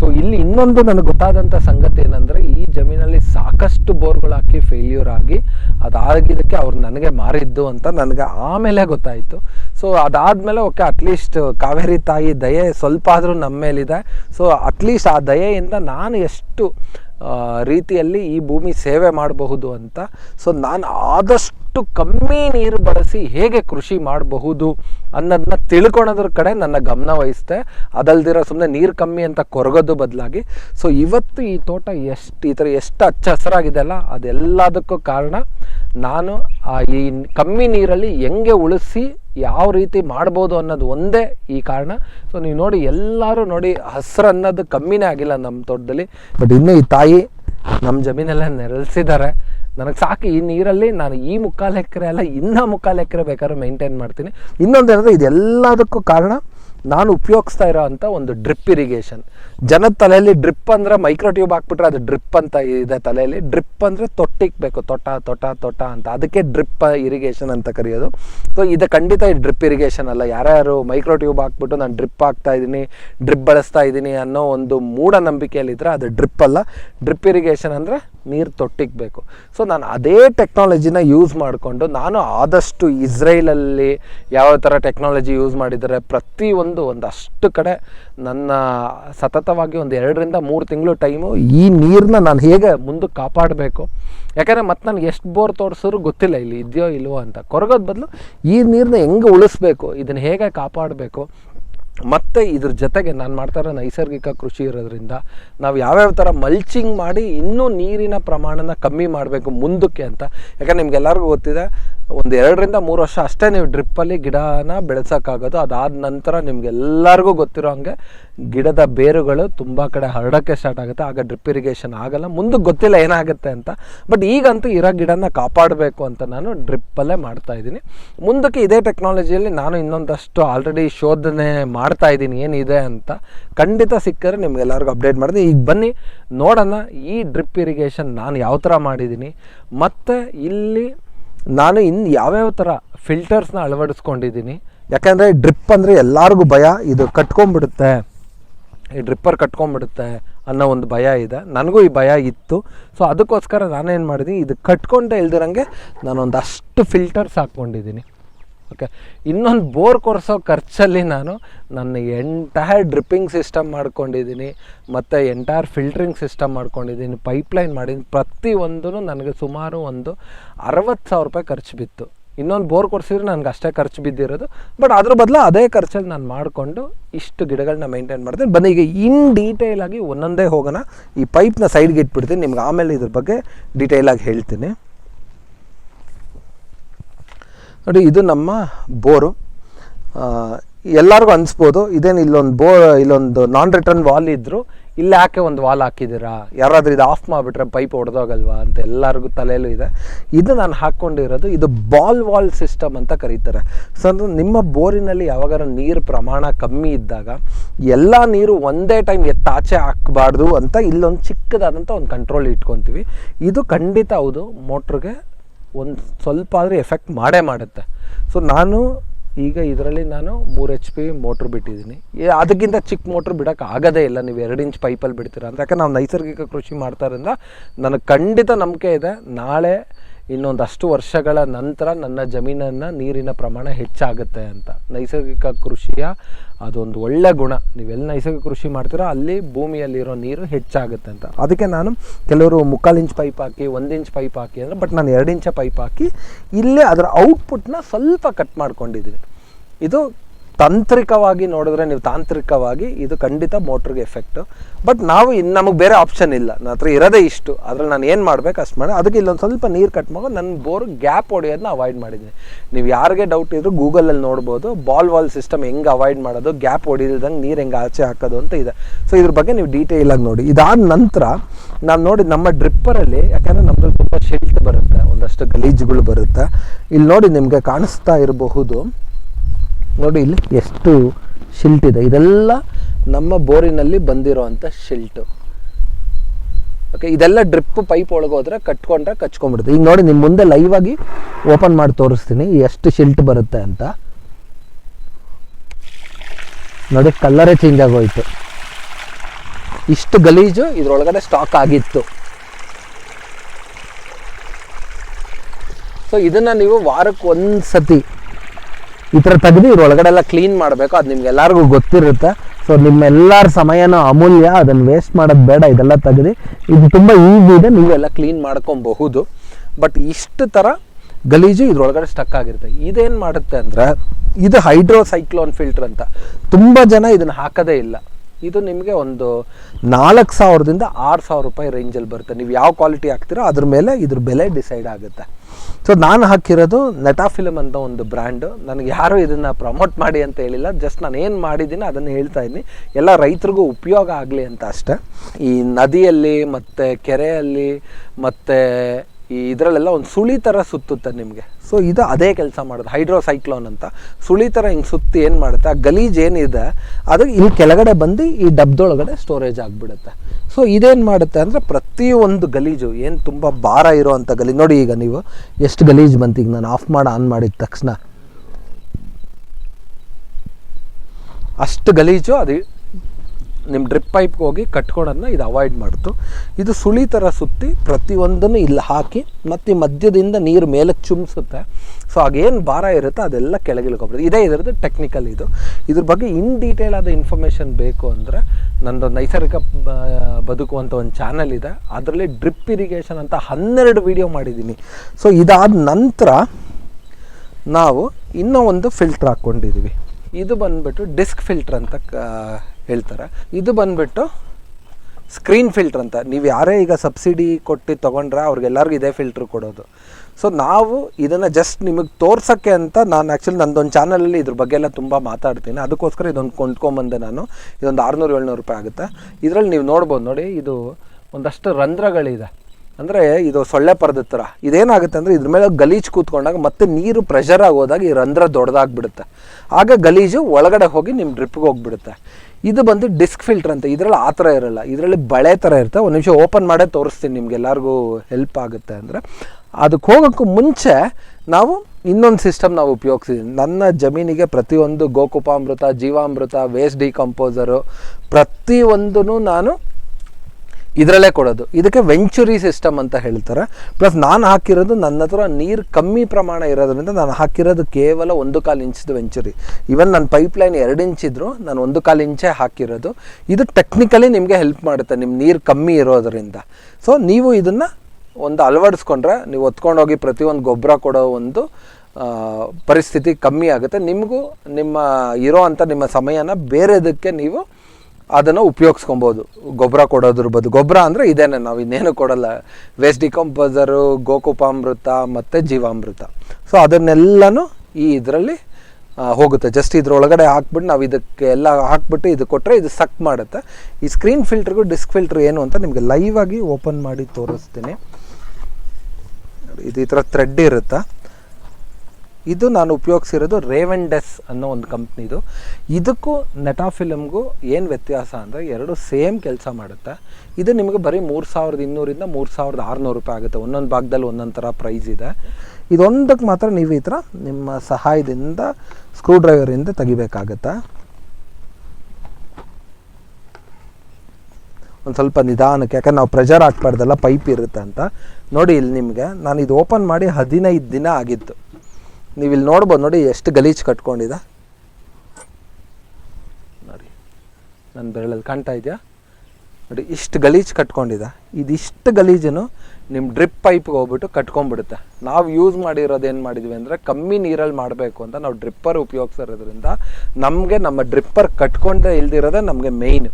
A: ಸೊ ಇಲ್ಲಿ ಇನ್ನೊಂದು ನನಗೆ ಗೊತ್ತಾದಂಥ ಸಂಗತಿ ಏನಂದರೆ, ಈ ಜಮೀನಲ್ಲಿ ಸಾಕಷ್ಟು ಬೋರ್ಗಳು ಹಾಕಿ ಫೇಲ್ಯೂರ್ ಆಗಿ ಅದಾಗಿದ್ದಕ್ಕೆ ಅವ್ರು ನನಗೆ ಮಾರಿದ್ದು ಅಂತ ನನಗೆ ಆಮೇಲೆ ಗೊತ್ತಾಯಿತು. ಸೊ ಅದಾದಮೇಲೆ ಓಕೆ ಅಟ್ಲೀಸ್ಟ್ ಕಾವೇರಿ ತಾಯಿ ದಯೆ ಸ್ವಲ್ಪ ಆದರೂ ನಮ್ಮ ಮೇಲಿದೆ. ಸೊ ಅಟ್ಲೀಸ್ಟ್ ಆ ದಯೆಯಿಂದ ನಾನು ಎಷ್ಟು ರೀತಿಯಲ್ಲಿ ಈ ಭೂಮಿ ಸೇವೆ ಮಾಡಬಹುದು ಅಂತ. ಸೊ ನಾನು ಆದಷ್ಟು ಕಮ್ಮಿ ನೀರು ಬಳಸಿ ಹೇಗೆ ಕೃಷಿ ಮಾಡಬಹುದು ಅನ್ನೋದನ್ನ ತಿಳ್ಕೊಳೋದ್ರ ಕಡೆ ನನ್ನ ಗಮನ ವಹಿಸ್ತೆ ಅದಲ್ದಿರೋ ಸುಮ್ಮನೆ ನೀರು ಕಮ್ಮಿ ಅಂತ ಕೊರಗೋದು ಬದಲಾಗಿ. ಸೊ ಇವತ್ತು ಈ ತೋಟ ಎಷ್ಟು, ಈ ಥರ ಎಷ್ಟು ಹಚ್ಚ ಹಸಿರಾಗಿದೆ ಅಲ್ಲ, ಅದೆಲ್ಲದಕ್ಕೂ ಕಾರಣ ನಾನು ಈ ಕಮ್ಮಿ ನೀರಲ್ಲಿ ಹೆಂಗೆ ಉಳಿಸಿ ಯಾವ ರೀತಿ ಮಾಡ್ಬೋದು ಅನ್ನೋದು ಒಂದೇ ಈ ಕಾರಣ. ಸೊ ನೀವು ನೋಡಿ, ಎಲ್ಲರೂ ನೋಡಿ ಹಸ್ರು ಅನ್ನೋದು ಕಮ್ಮಿನೇ ಆಗಿಲ್ಲ ನಮ್ಮ ತೋಟದಲ್ಲಿ. ಬಟ್ ಇನ್ನೂ ಈ ತಾಯಿ ನಮ್ಮ ಜಮೀನೆಲ್ಲ ನೆರಳಿಸಿದ್ದಾರೆ. ನನಗೆ ಸಾಕು, ಈ ನೀರಲ್ಲಿ ನಾನು ಈ ಮುಕ್ಕಾಲು ಎಕರೆ ಅಲ್ಲ, ಇನ್ನೂ ಮುಕ್ಕಾಲು ಎಕರೆ ಬೇಕಾದ್ರೆ ಮೇಂಟೈನ್ ಮಾಡ್ತೀನಿ. ಇನ್ನೊಂದೇನಂದ್ರೆ ಇದೆಲ್ಲದಕ್ಕೂ ಕಾರಣ ನಾನು ಉಪಯೋಗಿಸ್ತಾ ಇರೋ ಅಂಥ ಒಂದು ಡ್ರಿಪ್ ಇರಿಗೇಷನ್. ಜನದ ತಲೆಯಲ್ಲಿ ಡ್ರಿಪ್ ಅಂದರೆ ಮೈಕ್ರೋ ಟ್ಯೂಬ್ ಹಾಕ್ಬಿಟ್ರೆ ಅದು ಡ್ರಿಪ್ ಅಂತ ಇದೆ ತಲೆಯಲ್ಲಿ. ಡ್ರಿಪ್ ಅಂದರೆ ತೊಟ್ಟಿಕ್ಬೇಕು ತೊಟ್ಟ ತೊಟ ತೊಟ ಅಂತ. ಅದಕ್ಕೆ ಡ್ರಿಪ್ ಇರಿಗೇಷನ್ ಅಂತ ಕರೆಯೋದು. ಸೊ ಇದು ಖಂಡಿತ ಈ ಡ್ರಿಪ್ ಇರಿಗೇಷನ್ ಅಲ್ಲ. ಯಾರ್ಯಾರು ಮೈಕ್ರೋ ಟ್ಯೂಬ್ ಹಾಕ್ಬಿಟ್ಟು ನಾನು ಡ್ರಿಪ್ ಹಾಕ್ತಾ ಇದ್ದೀನಿ, ಡ್ರಿಪ್ ಬಳಸ್ತಾ ಇದ್ದೀನಿ ಅನ್ನೋ ಒಂದು ಮೂಢನಂಬಿಕೆಯಲ್ಲಿದ್ದರೆ ಅದು ಡ್ರಿಪ್ ಅಲ್ಲ. ಡ್ರಿಪ್ ಇರಿಗೇಷನ್ ಅಂದರೆ ನೀರು ತೊಟ್ಟಿಕ್ಬೇಕು ಸೊ ನಾನು ಅದೇ ಟೆಕ್ನಾಲಜಿನ ಯೂಸ್ ಮಾಡಿಕೊಂಡು ನಾನು ಆದಷ್ಟು ಇಸ್ರೇಲಲ್ಲಿ ಯಾವ ಥರ ಟೆಕ್ನಾಲಜಿ ಯೂಸ್ ಮಾಡಿದರೆ ಪ್ರತಿಯೊಂದು ಒಂದಷ್ಟು ಕಡೆ ನನ್ನ ಸತತವಾಗಿ ಒಂದು ಎರಡರಿಂದ ಮೂರು ತಿಂಗಳು ಟೈಮು ಈ ನೀರನ್ನ ನಾನು ಹೇಗೆ ಮುಂದೆ ಕಾಪಾಡಬೇಕು? ಯಾಕಂದರೆ ಮತ್ತೆ ನನಗೆ ಎಷ್ಟು ಬೋರ್ ತೋರಿಸಿದ್ರು ಗೊತ್ತಿಲ್ಲ ಇಲ್ಲಿ ಇದೆಯೋ ಇಲ್ವೋ ಅಂತ. ಕೊರಗೋದ ಬದಲು ಈ ನೀರನ್ನ ಹೆಂಗೆ ಉಳಿಸ್ಬೇಕು? ಇದನ್ನು ಹೇಗೆ ಕಾಪಾಡಬೇಕು? ಮತ್ತು ಇದ್ರ ಜೊತೆಗೆ ನಾನು ಮಾಡ್ತಾ ಇರೋ ನೈಸರ್ಗಿಕ ಕೃಷಿ ಇರೋದ್ರಿಂದ ನಾವು ಯಾವ್ಯಾವ ಥರ ಮಲ್ಚಿಂಗ್ ಮಾಡಿ ಇನ್ನೂ ನೀರಿನ ಪ್ರಮಾಣನ ಕಮ್ಮಿ ಮಾಡಬೇಕು ಮುಂದಕ್ಕೆ ಅಂತ. ಯಾಕಂದ್ರೆ ನಿಮ್ಗೆಲ್ಲರಿಗೂ ಗೊತ್ತಿದೆ ಒಂದು ಎರಡರಿಂದ ಮೂರು ವರ್ಷ ಅಷ್ಟೇ ನೀವು ಡ್ರಿಪ್ಪಲ್ಲಿ ಗಿಡನ ಬೆಳೆಸೋಕ್ಕಾಗೋದು. ಅದಾದ ನಂತರ ನಿಮ್ಗೆಲ್ಲರಿಗೂ ಗೊತ್ತಿರೋ ಹಂಗೆ ಗಿಡದ ಬೇರುಗಳು ತುಂಬ ಕಡೆ ಹರಡೋಕ್ಕೆ ಸ್ಟಾರ್ಟ್ ಆಗುತ್ತೆ. ಆಗ ಡ್ರಿಪ್ ಇರಿಗೇಷನ್ ಆಗಲ್ಲ. ಮುಂದಕ್ಕೆ ಗೊತ್ತಿಲ್ಲ ಏನಾಗುತ್ತೆ ಅಂತ. ಬಟ್ ಈಗಂತೂ ಇರೋ ಗಿಡನ ಕಾಪಾಡಬೇಕು ಅಂತ ನಾನು ಡ್ರಿಪ್ಪಲ್ಲೇ ಮಾಡ್ತಾ ಇದ್ದೀನಿ. ಮುಂದಕ್ಕೆ ಇದೇ ಟೆಕ್ನಾಲಜಿಯಲ್ಲಿ ನಾನು ಇನ್ನೊಂದಷ್ಟು ಆಲ್ರೆಡಿ ಶೋಧನೆ ಮಾಡ್ತಾ ಇದ್ದೀನಿ. ಏನಿದೆ ಅಂತ ಖಂಡಿತ ಸಿಕ್ಕರೆ ನಿಮ್ಗೆಲ್ಲರಿಗೂ ಅಪ್ಡೇಟ್ ಮಾಡಿದೆ ಈಗ ಬನ್ನಿ, ನೋಡೋಣ ಈ ಡ್ರಿಪ್ ಇರಿಗೇಷನ್ ನಾನು ಯಾವ ಥರ ಮಾಡಿದ್ದೀನಿ. ಮತ್ತು ಇಲ್ಲಿ ನಾನು ಇನ್ನು ಯಾವ್ಯಾವ ಥರ ಫಿಲ್ಟರ್ಸ್ನ ಅಳವಡಿಸ್ಕೊಂಡಿದ್ದೀನಿ, ಯಾಕಂದರೆ ಡ್ರಿಪ್ ಅಂದರೆ ಎಲ್ಲರಿಗೂ ಭಯ, ಇದು ಕಟ್ಕೊಂಡ್ಬಿಡುತ್ತೆ. ಈ ಡ್ರಿಪ್ಪರ್ ಕಟ್ಕೊಂಡ್ಬಿಡುತ್ತೆ ಅನ್ನೋ ಒಂದು ಭಯ ಇದೆ. ನನಗೂ ಈ ಭಯ ಇತ್ತು. ಸೊ ಅದಕ್ಕೋಸ್ಕರ ನಾನೇನು ಮಾಡಿದ್ದೀನಿ, ಇದು ಕಟ್ಕೊಂಡೇ ಇಲ್ದಿರಂಗೆ ನಾನೊಂದಷ್ಟು ಫಿಲ್ಟರ್ಸ್ ಹಾಕ್ಕೊಂಡಿದ್ದೀನಿ. ಓಕೆ ಇನ್ನೊಂದು ಬೋರ್ ಕೊರೆಸೋ ಖರ್ಚಲ್ಲಿ ನಾನು ನನ್ನ ಎಂಟೈರ್ ಡ್ರಿಪ್ಪಿಂಗ್ ಸಿಸ್ಟಮ್ ಮಾಡ್ಕೊಂಡಿದ್ದೀನಿ, ಮತ್ತು ಎಂಟೈರ್ ಫಿಲ್ಟ್ರಿಂಗ್ ಸಿಸ್ಟಮ್ ಮಾಡ್ಕೊಂಡಿದ್ದೀನಿ ಪೈಪ್ಲೈನ್ ಮಾಡಿದ್ದೀನಿ. ಪ್ರತಿಯೊಂದೂ ನನಗೆ ಸುಮಾರು ಒಂದು ಅರವತ್ತು ಸಾವಿರ ರೂಪಾಯಿ ಖರ್ಚು ಬಿತ್ತು. ಇನ್ನೊಂದು ಬೋರ್ ಕೊಡಿಸಿದ್ರೆ ನನಗೆ ಅಷ್ಟೇ ಖರ್ಚು ಬಿದ್ದಿರೋದು. ಬಟ್ ಅದ್ರ ಬದಲು ಅದೇ ಖರ್ಚಲ್ಲಿ ನಾನು ಮಾಡಿಕೊಂಡು ಇಷ್ಟು ಗಿಡಗಳನ್ನ ಮೇಂಟೈನ್ ಮಾಡ್ತೀನಿ. ಬನ್ನಿ, ಈಗ ಇನ್ ಡೀಟೇಲಾಗಿ ಒಂದೊಂದೇ ಹೋಗೋಣ. ಈ ಪೈಪ್ನ ಸೈಡ್ಗೆ ಇಟ್ಬಿಡ್ತೀನಿ. ನಿಮ್ಗೆ ಆಮೇಲೆ ಇದ್ರ ಬಗ್ಗೆ ಡೀಟೇಲಾಗಿ ಹೇಳ್ತೀನಿ. ನೋಡಿ, ಇದು ನಮ್ಮ ಬೋರು. ಎಲ್ಲರಿಗೂ ಅನಿಸ್ಬೋದು, ಇದೇನು ಇಲ್ಲೊಂದು ಬೋ, ಇಲ್ಲೊಂದು ನಾನ್ ರಿಟರ್ನ್ ವಾಲ್ ಇದ್ದರು ಇಲ್ಲಿ ಯಾಕೆ ಒಂದು ವಾಲ್ ಹಾಕಿದ್ದೀರಾ ಯಾರಾದ್ರೂ ಇದು ಆಫ್ ಮಾಡಿಬಿಟ್ರೆ ಪೈಪ್ ಹೊಡೆದೋಗಲ್ವಾ ಅಂತ ಎಲ್ಲರಿಗೂ ತಲೆಯಲ್ಲೂ ಇದೆ. ಇದು ನಾನು ಹಾಕ್ಕೊಂಡಿರೋದು ಇದು ಬಾಲ್ ವಾಲ್ ಸಿಸ್ಟಮ್ ಅಂತ ಕರೀತಾರೆ. ಸೊ ಅಂದ್ರೆ ನಿಮ್ಮ ಬೋರಿನಲ್ಲಿ ಯಾವಾಗಾರ ನೀರು ಪ್ರಮಾಣ ಕಮ್ಮಿ ಇದ್ದಾಗ, ಎಲ್ಲ ನೀರು ಒಂದೇ ಟೈಮ್ ಎತ್ತಾಚೆ ಹಾಕಬಾರ್ದು ಅಂತ ಇಲ್ಲೊಂದು ಚಿಕ್ಕದಾದಂಥ ಒಂದು ಕಂಟ್ರೋಲ್ ಇಟ್ಕೊತೀವಿ. ಇದು ಖಂಡಿತ ಹೌದು ಮೋಟ್ರಿಗೆ ಒಂದು ಸ್ವಲ್ಪ ಆದರೂ ಎಫೆಕ್ಟ್ ಮಾಡೇ ಮಾಡುತ್ತೆ. ಸೊ ನಾನು ಈಗ ಇದರಲ್ಲಿ ನಾನು ಮೂರು ಎಚ್ ಪಿ ಮೋಟ್ರ್ ಬಿಟ್ಟಿದ್ದೀನಿ. ಅದಕ್ಕಿಂತ ಚಿಕ್ಕ ಮೋಟ್ರ್ ಬಿಡೋಕೆ ಆಗೋದೇ ಇಲ್ಲ. ನೀವು ಎರಡು ಇಂಚ್ ಪೈಪಲ್ಲಿ ಬಿಡ್ತೀರ ಅಂತ. ಯಾಕಂದ್ರೆ ನಾವು ನೈಸರ್ಗಿಕ ಕೃಷಿ ಮಾಡ್ತಾರಿಂದ ನನಗೆ ಖಂಡಿತ ನಂಬಿಕೆ ಇದೆ. ನಾಳೆ ಇನ್ನೊಂದಷ್ಟು ವರ್ಷಗಳ ನಂತರ ನನ್ನ ಜಮೀನನ್ನು ನೀರಿನ ಪ್ರಮಾಣ ಹೆಚ್ಚಾಗುತ್ತೆ ಅಂತ. ನೈಸರ್ಗಿಕ ಕೃಷಿಯ ಅದೊಂದು ಒಳ್ಳೆ ಗುಣ. ನೀವೆಲ್ಲಿ ನೈಸರ್ಗಿಕ ಕೃಷಿ ಮಾಡ್ತೀರೋ ಅಲ್ಲಿ ಭೂಮಿಯಲ್ಲಿರೋ ನೀರು ಹೆಚ್ಚಾಗುತ್ತೆ ಅಂತ. ಅದಕ್ಕೆ ನಾನು ಕೆಲವರು ಮುಕ್ಕಾಲು ಇಂಚ್ ಪೈಪ್ ಹಾಕಿ, ಒಂದು ಇಂಚ್ ಪೈಪ್ ಹಾಕಿ ಅಂದರೆ, ಬಟ್ ನಾನು ಎರಡು ಇಂಚ ಪೈಪ್ ಹಾಕಿ ಇಲ್ಲೇ ಅದರ ಔಟ್ಪುಟ್ನ ಸ್ವಲ್ಪ ಕಟ್ ಮಾಡ್ಕೊಂಡಿದ್ದೀನಿ. ಇದು ತಾಂತ್ರಿಕವಾಗಿ ನೋಡಿದ್ರೆ ನೀವು ತಾಂತ್ರಿಕವಾಗಿ ಇದು ಖಂಡಿತ ಮೋಟ್ರಿಗೆ ಎಫೆಕ್ಟು ಬಟ್ ನಾವು ಇನ್ನು ನಮಗೆ ಬೇರೆ ಆಪ್ಷನ್ ಇಲ್ಲ. ನನ್ನ ಹತ್ರ ಇರೋದೇ ಇಷ್ಟು. ಅದ್ರಲ್ಲಿ ನಾನು ಏನು ಮಾಡ್ಬೇಕು ಅಷ್ಟು ಮಾಡಿ. ಅದಕ್ಕೆ ಇಲ್ಲೊಂದು ಸ್ವಲ್ಪ ನೀರು ಕಟ್ ಮಾಡೋ ನನ್ನ ಬೋರ್ ಗ್ಯಾಪ್ ಹೊಡೆಯೋದನ್ನ ಅವಾಯ್ಡ್ ಮಾಡಿದ್ದೀನಿ ನೀವು ಯಾರಿಗೆ ಡೌಟ್ ಇದ್ರು ಗೂಗಲಲ್ಲಿ ನೋಡ್ಬೋದು. ಬಾಲ್ ವಾಲ್ ಸಿಸ್ಟಮ್ ಹೆಂಗೆ ಅವಾಯ್ಡ್ ಮಾಡೋದು ಗ್ಯಾಪ್ ಹೊಡಿಲ್ದಂಗೆ ನೀರು ಹೆಂಗೆ ಆಚೆ ಹಾಕೋದು ಅಂತ ಇದೆ. ಸೊ ಇದ್ರ ಬಗ್ಗೆ ನೀವು ಡೀಟೇಲಾಗಿ ನೋಡಿ. ಇದಾದ ನಂತರ ನಾನು ನೋಡಿ ನಮ್ಮ ಡ್ರಿಪ್ಪರಲ್ಲಿ ಯಾಕಂದರೆ ನಮ್ಮಲ್ಲಿ ತುಂಬ ಶೆಲ್ಟ್ ಬರುತ್ತೆ. ಒಂದಷ್ಟು ಗಲೀಜುಗಳು ಬರುತ್ತೆ. ಇಲ್ಲಿ ನೋಡಿ ನಿಮಗೆ ಕಾಣಿಸ್ತಾ ಇರಬಹುದು. ನೋಡಿ ಇಲ್ಲಿ ಎಷ್ಟು ಶಿಲ್ಟ್ ಇದೆ. ಇದೆಲ್ಲ ನಮ್ಮ ಬೋರಿನಲ್ಲಿ ಬಂದಿರೋವಂಥ ಶಿಲ್ಟು. ಓಕೆ ಇದೆಲ್ಲ ಡ್ರಿಪ್ ಪೈಪ್ ಒಳಗೆ ಹೋದ್ರೆ ಕಟ್ಕೊಂಡ್ರೆ ಕಚ್ಕೊಂಡ್ಬಿಡುತ್ತೆ. ಈಗ ನೋಡಿ ನಿಮ್ಮ ಮುಂದೆ ಲೈವ್ ಆಗಿ ಓಪನ್ ಮಾಡಿ ತೋರಿಸ್ತೀನಿ ಎಷ್ಟು ಶಿಲ್ಟ್ ಬರುತ್ತೆ ಅಂತ. ನೋಡಿ, ಕಲ್ಲರೇ ಚೇಂಜ್ ಆಗೋಯ್ತು. ಇಷ್ಟು ಗಲೀಜು ಇದ್ರೊಳಗಡೆ ಸ್ಟಾಕ್ ಆಗಿತ್ತು. ಸೊ ಇದನ್ನ ನೀವು ವಾರಕ್ಕೆ ಒಂದು ಸತಿ ಈ ಥರ ತೆಗೆದು ಇದ್ರೊಳಗಡೆ ಎಲ್ಲ ಕ್ಲೀನ್ ಮಾಡಬೇಕು. ಅದು ನಿಮ್ಗೆ ಎಲ್ಲರಿಗೂ ಗೊತ್ತಿರುತ್ತೆ. ಸೊ ನಿಮ್ಮೆಲ್ಲರ ಸಮಯನ ಅಮೂಲ್ಯ. ಅದನ್ನು ವೇಸ್ಟ್ ಮಾಡೋದು ಬೇಡ. ಇದೆಲ್ಲ ತೆಗೆದು. ಇದು ತುಂಬ ಈಸಿ ಇದೆ. ನೀವೆಲ್ಲ ಕ್ಲೀನ್ ಮಾಡ್ಕೊಬಹುದು. ಬಟ್ ಇಷ್ಟು ಥರ ಗಲೀಜು ಇದ್ರೊಳಗಡೆ ಸ್ಟಕ್ ಆಗಿರುತ್ತೆ. ಇದೇನು ಮಾಡುತ್ತೆ ಅಂದರೆ, ಇದು ಹೈಡ್ರೋಸೈಕ್ಲೋನ್ ಫಿಲ್ಟರ್ ಅಂತ. ತುಂಬ ಜನ ಇದನ್ನು ಹಾಕೋದೇ ಇಲ್ಲ. ಇದು ನಿಮಗೆ ಒಂದು ನಾಲ್ಕು ಸಾವಿರದಿಂದ ಆರು ಸಾವಿರ ರೂಪಾಯಿ ರೇಂಜಲ್ಲಿ ಬರುತ್ತೆ. ನೀವು ಯಾವ ಕ್ವಾಲಿಟಿ ಹಾಕ್ತೀರೋ ಅದ್ರ ಮೇಲೆ ಇದ್ರ ಬೆಲೆ ಡಿಸೈಡ್ ಆಗುತ್ತೆ. ಸೊ ನಾನು ಹಾಕಿರೋದು ನೆಟಾಫಿಲಮ್ ಅಂತ ಒಂದು ಬ್ರ್ಯಾಂಡು ನನಗೆ ಯಾರು ಇದನ್ನು ಪ್ರಮೋಟ್ ಮಾಡಿ ಅಂತ ಹೇಳಿಲ್ಲ. ಜಸ್ಟ್ ನಾನು ಏನು ಮಾಡಿದ್ದೀನಿ ಅದನ್ನು ಹೇಳ್ತಾ ಇದ್ದೀನಿ ಎಲ್ಲ ರೈತರಿಗೂ ಉಪಯೋಗ ಆಗಲಿ ಅಂತ ಅಷ್ಟೇ. ಈ ನದಿಯಲ್ಲಿ ಮತ್ತು ಕೆರೆಯಲ್ಲಿ ಮತ್ತು ಈ ಇದರಲ್ಲೆಲ್ಲ ಒಂದು ಸುಳಿ ಥರ ಸುತ್ತುತ್ತೆ ನಿಮಗೆ. ಸೊ ಇದು ಅದೇ ಕೆಲಸ ಮಾಡೋದು. ಹೈಡ್ರೋಸೈಕ್ಲೋನ್ ಅಂತ. ಸುಳಿ ಥರ ಹಿಂಗೆ ಸುತ್ತಿ ಏನು ಮಾಡುತ್ತೆ? ಆ ಗಲೀಜ್ ಏನಿದೆ, ಅದು ಇಲ್ಲಿ ಕೆಳಗಡೆ ಬಂದು ಈ ಡಬ್ದೊಳಗಡೆ ಸ್ಟೋರೇಜ್ ಆಗಿಬಿಡುತ್ತೆ. ಸೊ ಇದೇನು ಮಾಡುತ್ತೆ ಅಂದರೆ ಪ್ರತಿಯೊಂದು ಗಲೀಜು, ಏನು ತುಂಬ ಭಾರ ಇರೋವಂಥ ಗಲೀಜು, ನೋಡಿ ಈಗ ನೀವು, ಎಷ್ಟು ಗಲೀಜು ಬಂತು. ಈಗ ನಾನು ಆಫ್ ಮಾಡಿ ಆನ್ ಮಾಡಿದ ತಕ್ಷಣ. ಅಷ್ಟು ಗಲೀಜು, ಅದು ನಿಮ್ಮ ಡ್ರಿಪ್ ಪೈಪ್ಗೆ ಹೋಗಿ ಕಟ್ಕೊಳೋದನ್ನ ಇದು ಅವಾಯ್ಡ್ ಮಾಡಿತು. ಇದು ಸುಳಿ ಥರ ಸುತ್ತಿ ಪ್ರತಿಯೊಂದನ್ನು ಇಲ್ಲಿ ಹಾಕಿ ಮತ್ತು ಮಧ್ಯದಿಂದ ನೀರು ಮೇಲಕ್ಕೆ ಚುಮ್ಸುತ್ತೆ. ಸೊ ಆಗೇನು ಭಾರ ಇರುತ್ತೆ ಅದೆಲ್ಲ ಕೆಳಗೆ ಇಳ್ಕೊಬಿಡುತ್ತೆ ಇದೇ ಇದರದ್ದು ಟೆಕ್ನಿಕಲ್ ಇದು. ಇದ್ರ ಬಗ್ಗೆ ಇನ್ ಡೀಟೇಲ್ ಆದ ಇನ್ಫಾರ್ಮೇಷನ್ ಬೇಕು ಅಂದರೆ ನಂದು ನೈಸರ್ಗಿಕ ಬದುಕುವಂಥ ಒಂದು ಚಾನಲ್ ಇದೆ. ಅದರಲ್ಲಿ ಡ್ರಿಪ್ ಇರಿಗೇಷನ್ ಅಂತ ಹನ್ನೆರಡು ವಿಡಿಯೋ ಮಾಡಿದ್ದೀನಿ ಸೊ ಇದಾದ ನಂತರ ನಾವು ಇನ್ನೂ ಒಂದು ಫಿಲ್ಟ್ರ್ ಹಾಕ್ಕೊಂಡಿದ್ದೀವಿ ಇದು ಬಂದ್ಬಿಟ್ಟು ಡಿಸ್ಕ್ ಫಿಲ್ಟ್ರ್ ಅಂತ ಹೇಳ್ತಾರೆ. ಇದು ಬಂದ್ಬಿಟ್ಟು ಸ್ಕ್ರೀನ್ ಫಿಲ್ಟರ್ ಅಂತ. ನೀವು ಯಾರೇ ಈಗ ಸಬ್ಸಿಡಿ ಕೊಟ್ಟು ತೊಗೊಂಡ್ರೆ ಅವ್ರಿಗೆಲ್ಲರಿಗೂ ಇದೇ ಫಿಲ್ಟ್ರ್ ಕೊಡೋದು. ಸೊ ನಾವು ಇದನ್ನು ಜಸ್ಟ್ ನಿಮಗೆ ತೋರ್ಸೋಕ್ಕೆ ಅಂತ ನಾನು ಆ್ಯಕ್ಚುಲಿ ನಂದೊಂದು ಚಾನಲಲ್ಲಿ ಇದ್ರ ಬಗ್ಗೆ ಎಲ್ಲ ತುಂಬ ಮಾತಾಡ್ತೀನಿ. ಅದಕ್ಕೋಸ್ಕರ ಇದೊಂದು ಕೊಂಡ್ಕೊಂಬಂದೆ ನಾನು. ಇದೊಂದು ಆರುನೂರು, ಏಳ್ನೂರು ರೂಪಾಯಿ ಆಗುತ್ತೆ. ಇದರಲ್ಲಿ ನೀವು ನೋಡ್ಬೋದು ನೋಡಿ, ಇದು ಒಂದಷ್ಟು ರಂಧ್ರಗಳಿದೆ. ಅಂದರೆ ಇದು ಸೊಳ್ಳೆ ಪರದ ಥರ ಇದೇನಾಗುತ್ತೆ ಅಂದರೆ ಇದ್ರ ಮೇಲೆ ಗಲೀಜು ಕೂತ್ಕೊಂಡಾಗ ಮತ್ತೆ ನೀರು ಪ್ರೆಷರ್ ಆಗೋದಾಗ ಈ ರಂಧ್ರ ದೊಡ್ಡದಾಗ್ಬಿಡುತ್ತೆ ಆಗ ಗಲೀಜು ಒಳಗಡೆ ಹೋಗಿ ನಿಮ್ಮ ಡ್ರಿಪ್ಗೆ ಹೋಗ್ಬಿಡುತ್ತೆ. ಇದು ಬಂದು ಡಿಸ್ಕ್ ಫಿಲ್ಟರ್ ಅಂತ. ಇದರಲ್ಲಿ ಆ ಥರ ಇರಲ್ಲ. ಇದರಲ್ಲಿ ಬಳೆ ಥರ ಇರುತ್ತೆ. ಒಂದು ನಿಮಿಷ ಓಪನ್ ಮಾಡೇ ತೋರಿಸ್ತೀನಿ ನಿಮ್ಗೆ. ಎಲ್ಲರಿಗೂ ಹೆಲ್ಪ್ ಆಗುತ್ತೆ ಅಂದರೆ. ಅದಕ್ಕೆ ಹೋಗೋಕ್ಕೂ ಮುಂಚೆ ನಾವು ಇನ್ನೊಂದು ಸಿಸ್ಟಮ್ ನಾವು ಉಪಯೋಗಿಸಿದ್ವಿ. ನನ್ನ ಜಮೀನಿಗೆ ಪ್ರತಿಯೊಂದು ಗೋಕುಪಾಮೃತ, ಜೀವಾಮೃತ ವೇಸ್ಟ್ ಡಿಕಂಪೋಸರು ಪ್ರತಿಯೊಂದೂ ನಾನು ಇದರಲ್ಲೇ ಕೊಡೋದು. ಇದಕ್ಕೆ ವೆಂಚುರಿ ಸಿಸ್ಟಮ್ ಅಂತ ಹೇಳ್ತಾರೆ. ಪ್ಲಸ್ ನಾನು ಹಾಕಿರೋದು ನನ್ನ ಹತ್ರ ನೀರು ಕಮ್ಮಿ ಪ್ರಮಾಣ ಇರೋದ್ರಿಂದ ನಾನು ಹಾಕಿರೋದು ಕೇವಲ ಒಂದು ಕಾಲು ಇಂಚದು ವೆಂಚುರಿ. ಈವನ್ ನನ್ನ ಪೈಪ್ಲೈನ್ ಎರಡು ಇಂಚ್ ಇದ್ರು ನಾನು ಒಂದು ಕಾಲು ಇಂಚೇ ಹಾಕಿರೋದು. ಇದು ಟೆಕ್ನಿಕಲಿ ನಿಮಗೆ ಹೆಲ್ಪ್ ಮಾಡುತ್ತೆ ನಿಮ್ಮ ನೀರು ಕಮ್ಮಿ ಇರೋದರಿಂದ. ಸೊ ನೀವು ಇದನ್ನು ಒಂದು ಅಳವಡಿಸ್ಕೊಂಡ್ರೆ ನೀವು ಹೊತ್ಕೊಂಡೋಗಿ ಪ್ರತಿಯೊಂದು ಗೊಬ್ಬರ ಕೊಡೋ ಒಂದು ಪರಿಸ್ಥಿತಿ ಕಮ್ಮಿ ಆಗುತ್ತೆ. ನಿಮಗೂ ನಿಮ್ಮ ಇರೋ ಅಂಥ ನಿಮ್ಮ ಸಮಯನ ಬೇರೆದಕ್ಕೆ ನೀವು ಅದನ್ನು ಉಪಯೋಗಿಸ್ಕೊಬೋದು. ಗೊಬ್ಬರ ಕೊಡೋದ್ರ ಬದು ಗೊಬ್ಬರ ಅಂದರೆ ಇದೇನೆ, ನಾವು ಇನ್ನೇನು ಕೊಡಲ್ಲ. ವೇಸ್ಟ್ ಡಿಕಂಪೋಸರು ಗೋಕುಪಾಮೃತ ಮತ್ತು ಜೀವಾಮೃತ. ಸೊ ಅದನ್ನೆಲ್ಲನೂ ಈ ಇದರಲ್ಲಿ ಹೋಗುತ್ತೆ. ಜಸ್ಟ್ ಇದ್ರೊಳಗಡೆ ಹಾಕ್ಬಿಟ್ಟು ನಾವು ಇದಕ್ಕೆ ಎಲ್ಲ ಹಾಕ್ಬಿಟ್ಟು ಇದು ಕೊಟ್ಟರೆ ಇದು ಸಕ್ ಮಾಡುತ್ತೆ. ಈ ಸ್ಕ್ರೀನ್ ಫಿಲ್ಟ್ರಿಗೂ ಡಿಸ್ಕ್ ಫಿಲ್ಟ್ರ್ ಏನು ಅಂತ ನಿಮಗೆ ಲೈವ್ ಆಗಿ ಓಪನ್ ಮಾಡಿ ತೋರಿಸ್ತೀನಿ. ಇದು ಈ ಥರ ಥ್ರೆಡ್ ಇರುತ್ತೆ? ಇದು ನಾನು ಉಪಯೋಗಿಸಿರೋದು ರೇವೆಂಡೆಸ್ ಅನ್ನೋ ಒಂದು ಕಂಪ್ನಿದು ಇದಕ್ಕೂ ನೆಟಾ ಫಿಲಮ್ಗೂ ಏನು ವ್ಯತ್ಯಾಸ ಅಂದರೆ ಎರಡು ಸೇಮ್ ಕೆಲಸ ಮಾಡುತ್ತೆ. ಇದು ನಿಮಗೆ ಬರೀ ಮೂರು ಸಾವಿರದ ಇನ್ನೂರಿಂದ ಮೂರು ಸಾವಿರದ ಆರುನೂರು ರೂಪಾಯಿ ಆಗುತ್ತೆ. ಒಂದೊಂದು ಭಾಗದಲ್ಲಿ ಒಂದೊಂದು ಥರ ಪ್ರೈಸ್ ಇದೆ. ಇದೊಂದಕ್ಕೆ ಮಾತ್ರ ನೀವು ಈ ಥರ ನಿಮ್ಮ ಸಹಾಯದಿಂದ ಸ್ಕ್ರೂ ಡ್ರೈವರಿಂದ ತೆಗಿಬೇಕಾಗತ್ತೆ. ಒಂದು ಸ್ವಲ್ಪ ನಿಧಾನಕ್ಕೆ, ಯಾಕಂದ್ರೆ ನಾವು ಪ್ರೆಷರ್ ಹಾಕ್ಬಾರ್ದಲ್ಲ ಪೈಪ್ ಇರುತ್ತೆ ಅಂತ. ನೋಡಿ ಇಲ್ಲಿ ನಿಮಗೆ ನಾನು ಇದು ಓಪನ್ ಮಾಡಿ ಹದಿನೈದು ದಿನ ಆಗಿತ್ತು. ನೀವು ಇಲ್ಲಿ ನೋಡ್ಬೋದು ನೋಡಿ ಎಷ್ಟು ಗಲೀಜು ಕಟ್ಕೊಂಡಿದೆ. ನೋಡಿ, ನನ್ನ ಬೆರಳಲ್ಲಿ ಕಾಣ್ತಾ ಇದೆಯಾ? ನೋಡಿ, ಇಷ್ಟು ಗಲೀಜು ಕಟ್ಕೊಂಡಿದೆ. ಇದಿಷ್ಟು ಗಲೀಜನ್ನು ನಿಮ್ಮ ಡ್ರಿಪ್ ಪೈಪ್ಗೆ ಹೋಗ್ಬಿಟ್ಟು ಕಟ್ಕೊಂಡ್ಬಿಡುತ್ತೆ. ನಾವು ಯೂಸ್ ಮಾಡಿರೋದು ಏನು ಮಾಡಿದ್ವಿ ಅಂದರೆ ಕಮ್ಮಿ ನೀರಲ್ಲಿ ಮಾಡಬೇಕು ಅಂತ ನಾವು ಡ್ರಿಪ್ಪರ್ ಉಪಯೋಗಿಸಿರೋದ್ರಿಂದ ನಮಗೆ ನಮ್ಮ ಡ್ರಿಪ್ಪರ್ ಕಟ್ಕೊಂಡೇ ಇಲ್ದಿರೋದೇ ನಮಗೆ ಮೇಯ್ನು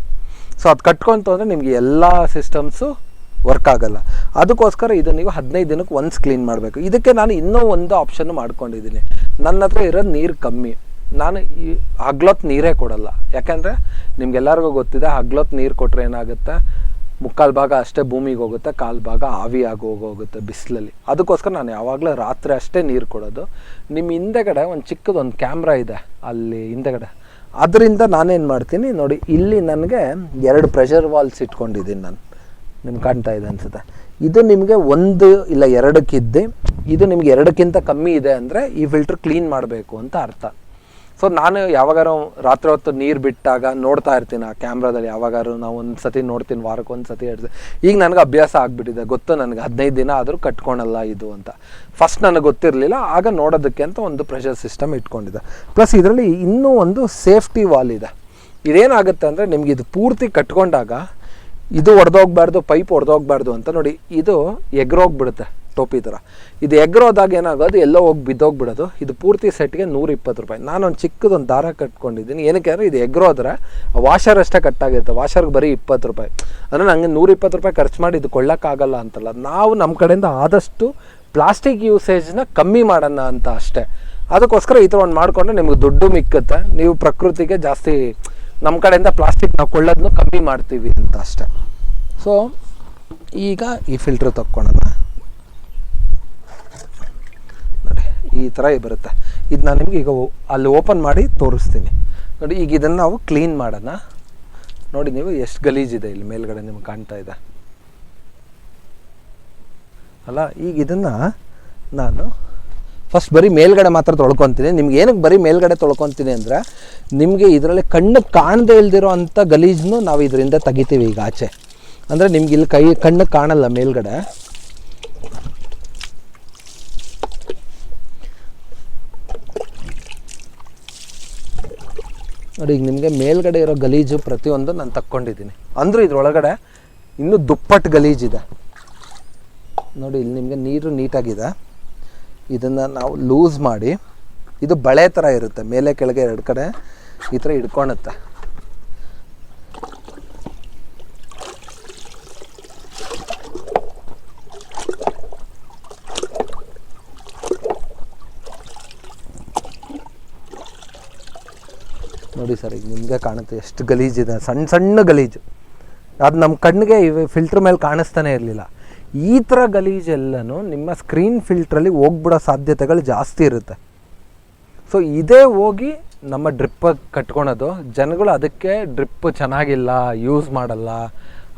A: ಸೊ ಅದು ಕಟ್ಕೊಂತು ಅಂದರೆ ನಿಮಗೆ ಎಲ್ಲ ಸಿಸ್ಟಮ್ಸು ವರ್ಕ್ ಆಗಲ್ಲ. ಅದಕ್ಕೋಸ್ಕರ ಇದು ನೀವು ಹದಿನೈದು ದಿನಕ್ಕೆ ಒನ್ಸ್ ಕ್ಲೀನ್ ಮಾಡಬೇಕು. ಇದಕ್ಕೆ ನಾನು ಇನ್ನೂ ಒಂದು ಆಪ್ಷನ್ ಮಾಡ್ಕೊಂಡಿದ್ದೀನಿ. ನನ್ನ ಹತ್ರ ಇರೋದು ನೀರು ಕಮ್ಮಿ. ನಾನು ಈ ಹಗ್ಲೊತ್ತು ನೀರೇ ಕೊಡಲ್ಲ. ಯಾಕೆಂದರೆ ನಿಮ್ಗೆಲ್ಲರಿಗೂ ಗೊತ್ತಿದೆ ಹಗ್ಲೊತ್ತು ನೀರು ಕೊಟ್ಟರೆ ಏನಾಗುತ್ತೆ? ಮುಕ್ಕಾಲು ಭಾಗ ಅಷ್ಟೇ ಭೂಮಿಗೆ ಹೋಗುತ್ತೆ, ಕಾಲು ಭಾಗ ಆವಿಯಾಗಿ ಹೋಗೋಗುತ್ತೆ ಬಿಸಿಲಲ್ಲಿ. ಅದಕ್ಕೋಸ್ಕರ ನಾನು ಯಾವಾಗಲೂ ರಾತ್ರಿ ಅಷ್ಟೇ ನೀರು ಕೊಡೋದು. ನಿಮ್ಮ ಹಿಂದೆಗಡೆ ಒಂದು ಚಿಕ್ಕದೊಂದು ಕ್ಯಾಮ್ರಾ ಇದೆ ಅಲ್ಲಿ ಹಿಂದೆಗಡೆ. ಅದರಿಂದ ನಾನೇನು ಮಾಡ್ತೀನಿ, ನೋಡಿ, ಇಲ್ಲಿ ನನಗೆ ಎರಡು ಪ್ರೆಷರ್ ವಾಲ್ಸ್ ಇಟ್ಕೊಂಡಿದ್ದೀನಿ ನಾನು. ನಿಮ್ಗೆ ಕಾಣ್ತಾ ಇದೆ ಅನ್ಸುತ್ತೆ. ಇದು ನಿಮಗೆ ಒಂದು ಇಲ್ಲ ಎರಡಕ್ಕಿದ್ದೆ, ಇದು ನಿಮ್ಗೆ ಎರಡಕ್ಕಿಂತ ಕಮ್ಮಿ ಇದೆ ಅಂದರೆ ಈ ಫಿಲ್ಟರ್ ಕ್ಲೀನ್ ಮಾಡಬೇಕು ಅಂತ ಅರ್ಥ. ಸೊ ನಾನು ಯಾವಾಗಾರು ರಾತ್ರಿ ಹೊತ್ತು ನೀರು ಬಿಟ್ಟಾಗ ನೋಡ್ತಾ ಇರ್ತೀನಿ ಆ ಕ್ಯಾಮ್ರಾದಲ್ಲಿ, ಯಾವಾಗಾರು ನಾವು ಒಂದು ಸತಿ ನೋಡ್ತೀನಿ, ವಾರಕ್ಕೆ ಒಂದು ಸತಿ. ಎರಡು ಈಗ ನನಗೆ ಅಭ್ಯಾಸ ಆಗಿಬಿಟ್ಟಿದೆ. ಗೊತ್ತು ನನಗೆ ಹದಿನೈದು ದಿನ ಆದರೂ ಕಟ್ಕೊಳಲ್ಲ ಇದು ಅಂತ. ಫಸ್ಟ್ ನನಗೆ ಗೊತ್ತಿರಲಿಲ್ಲ, ಆಗ ನೋಡೋದಕ್ಕೆ ಅಂತ ಒಂದು ಪ್ರೆಷರ್ ಸಿಸ್ಟಮ್ ಇಟ್ಕೊಂಡಿದೆ ಪ್ಲಸ್ ಇದರಲ್ಲಿ ಇನ್ನೂ ಒಂದು ಸೇಫ್ಟಿ ವಾಲ್ ಇದೆ. ಇದೇನಾಗುತ್ತೆ ಅಂದರೆ ನಿಮಗೆ ಇದು ಪೂರ್ತಿ ಕಟ್ಕೊಂಡಾಗ ಇದು ಒಡೆದೋಗ್ಬಾರ್ದು, ಪೈಪ್ ಒಡೆದೋಗ್ಬಾರ್ದು ಅಂತ ನೋಡಿ, ಇದು ಎಗ್ರೋಗ್ಬಿಡುತ್ತೆ ಟೋಪಿ ಥರ. ಇದು ಎಗ್ರೋದಾಗ ಏನಾಗೋದು, ಎಲ್ಲೋ ಹೋಗಿ ಬಿದ್ದೋಗ್ಬಿಡೋದು. ಇದು ಪೂರ್ತಿ ಸೆಟ್ಗೆ ನೂರ ಇಪ್ಪತ್ತು ರೂಪಾಯಿ. ನಾನೊಂದು ಚಿಕ್ಕದೊಂದು ದಾರ ಕಟ್ಕೊಂಡಿದ್ದೀನಿ. ಏನಕ್ಕೆ ಅಂದರೆ, ಇದು ಎಗ್ರೋದ್ರೆ ವಾಷರ್ ಅಷ್ಟೇ ಕಟ್ಟಾಗಿರುತ್ತೆ. ವಾಷರ್ಗೆ ಬರೀ ಇಪ್ಪತ್ತು ರೂಪಾಯಿ. ಅಂದರೆ ನನಗೆ ನೂರ ಇಪ್ಪತ್ತು ರೂಪಾಯಿ ಖರ್ಚು ಮಾಡಿ ಇದು ಕೊಳ್ಳೋಕ್ಕಾಗಲ್ಲ ಅಂತಲ್ಲ. ನಾವು ನಮ್ಮ ಕಡೆಯಿಂದ ಆದಷ್ಟು ಪ್ಲಾಸ್ಟಿಕ್ ಯೂಸೇಜ್ನ ಕಮ್ಮಿ ಮಾಡೋಣ ಅಂತ ಅಷ್ಟೇ. ಅದಕ್ಕೋಸ್ಕರ ಈ ಥರ ಒಂದು ಮಾಡಿಕೊಂಡ್ರೆ ನಿಮ್ಗೆ ದುಡ್ಡು ಮಿಕ್ಕುತ್ತೆ. ನೀವು ಪ್ರಕೃತಿಗೆ ಜಾಸ್ತಿ ನಮ್ಮ ಕಡೆಯಿಂದ ಪ್ಲಾಸ್ಟಿಕ್ ನಾವು ಕೊಳ್ಳೋದನ್ನು ಕಮ್ಮಿ ಮಾಡ್ತೀವಿ ಅಂತ ಅಷ್ಟೇ. ಸೊ ಈಗ ಈ ಫಿಲ್ಟ್ರ್ ತಕ್ಕೊಳೋಣ. ನೋಡಿ, ಈ ಥರ ಬರುತ್ತೆ. ಇದು ನಾನು ನಿಮಗೆ ಈಗ ಅಲ್ಲಿ ಓಪನ್ ಮಾಡಿ ತೋರಿಸ್ತೀನಿ. ನೋಡಿ, ಈಗ ಇದನ್ನು ನಾವು ಕ್ಲೀನ್ ಮಾಡೋಣ. ನೋಡಿ, ನೀವು ಎಷ್ಟು ಗಲೀಜಿದೆ ಇಲ್ಲಿ ಮೇಲ್ಗಡೆ ನಿಮ್ಗೆ ಕಾಣ್ತಾ ಇದೆ. ಅಲ್ಲ, ಈಗ ಇದನ್ನು ನಾನು ಫಸ್ಟ್ ಬರೀ ಮೇಲ್ಗಡೆ ಮಾತ್ರ ತೊಳ್ಕೊತೀನಿ. ನಿಮ್ಗೆ ಏನಕ್ಕೆ ಬರೀ ಮೇಲ್ಗಡೆ ತೊಳ್ಕೊತೀನಿ ಅಂದರೆ, ನಿಮಗೆ ಇದರಲ್ಲಿ ಕಣ್ಣು ಕಾಣದೇ ಇಲ್ದಿರೋ ಅಂಥ ಗಲೀಜನ್ನು ನಾವು ಇದರಿಂದ ತೆಗಿತೀವಿ ಈಗ ಆಚೆ. ಅಂದರೆ ನಿಮ್ಗೆ ಇಲ್ಲಿ ಕೈ, ಕಣ್ಣು ಕಾಣಲ್ಲ ಮೇಲ್ಗಡೆ. ನೋಡಿ, ಈಗ ನಿಮಗೆ ಮೇಲ್ಗಡೆ ಇರೋ ಗಲೀಜು ಪ್ರತಿಯೊಂದು ನಾನು ತಕ್ಕೊಂಡಿದ್ದೀನಿ. ಅಂದರೂ ಇದ್ರೊಳಗಡೆ ಇನ್ನೂ ದುಪ್ಪಟ್ಟು ಗಲೀಜಿದೆ ನೋಡಿ, ಇಲ್ಲಿ ನಿಮಗೆ ನೀರು ನೀಟಾಗಿದೆ. ಇದನ್ನು ನಾವು ಲೂಸ್ ಮಾಡಿ, ಇದು ಬಳೆ ಥರ ಇರುತ್ತೆ, ಮೇಲೆ ಕೆಳಗೆ ಎರಡು ಕಡೆ ಈ ಥರ ಹಿಡ್ಕೊಳುತ್ತೆ ನೋಡಿ ಸರ್, ಈಗ ನಿಮಗೆ ಕಾಣುತ್ತೆ ಎಷ್ಟು ಗಲೀಜಿದೆ ಸಣ್ಣ ಸಣ್ಣ ಗಲೀಜು. ಅದು ನಮ್ಮ ಕಣ್ಣಿಗೆ ಇವೆ ಫಿಲ್ಟ್ರ್ ಮೇಲೆ ಕಾಣಿಸ್ತಾನೆ ಇರಲಿಲ್ಲ. ಈ ಥರ ಗಲೀಜೆಲ್ಲನೂ ನಿಮ್ಮ ಸ್ಕ್ರೀನ್ ಫಿಲ್ಟ್ರಲ್ಲಿ ಹೋಗ್ಬಿಡೋ ಸಾಧ್ಯತೆಗಳು ಜಾಸ್ತಿ ಇರುತ್ತೆ. ಸೊ ಇದೇ ಹೋಗಿ ನಮ್ಮ ಡ್ರಿಪ್ಪ ಕಟ್ಕೊಳೋದು. ಜನಗಳು ಅದಕ್ಕೆ ಡ್ರಿಪ್ ಚೆನ್ನಾಗಿಲ್ಲ ಯೂಸ್ ಮಾಡಲ್ಲ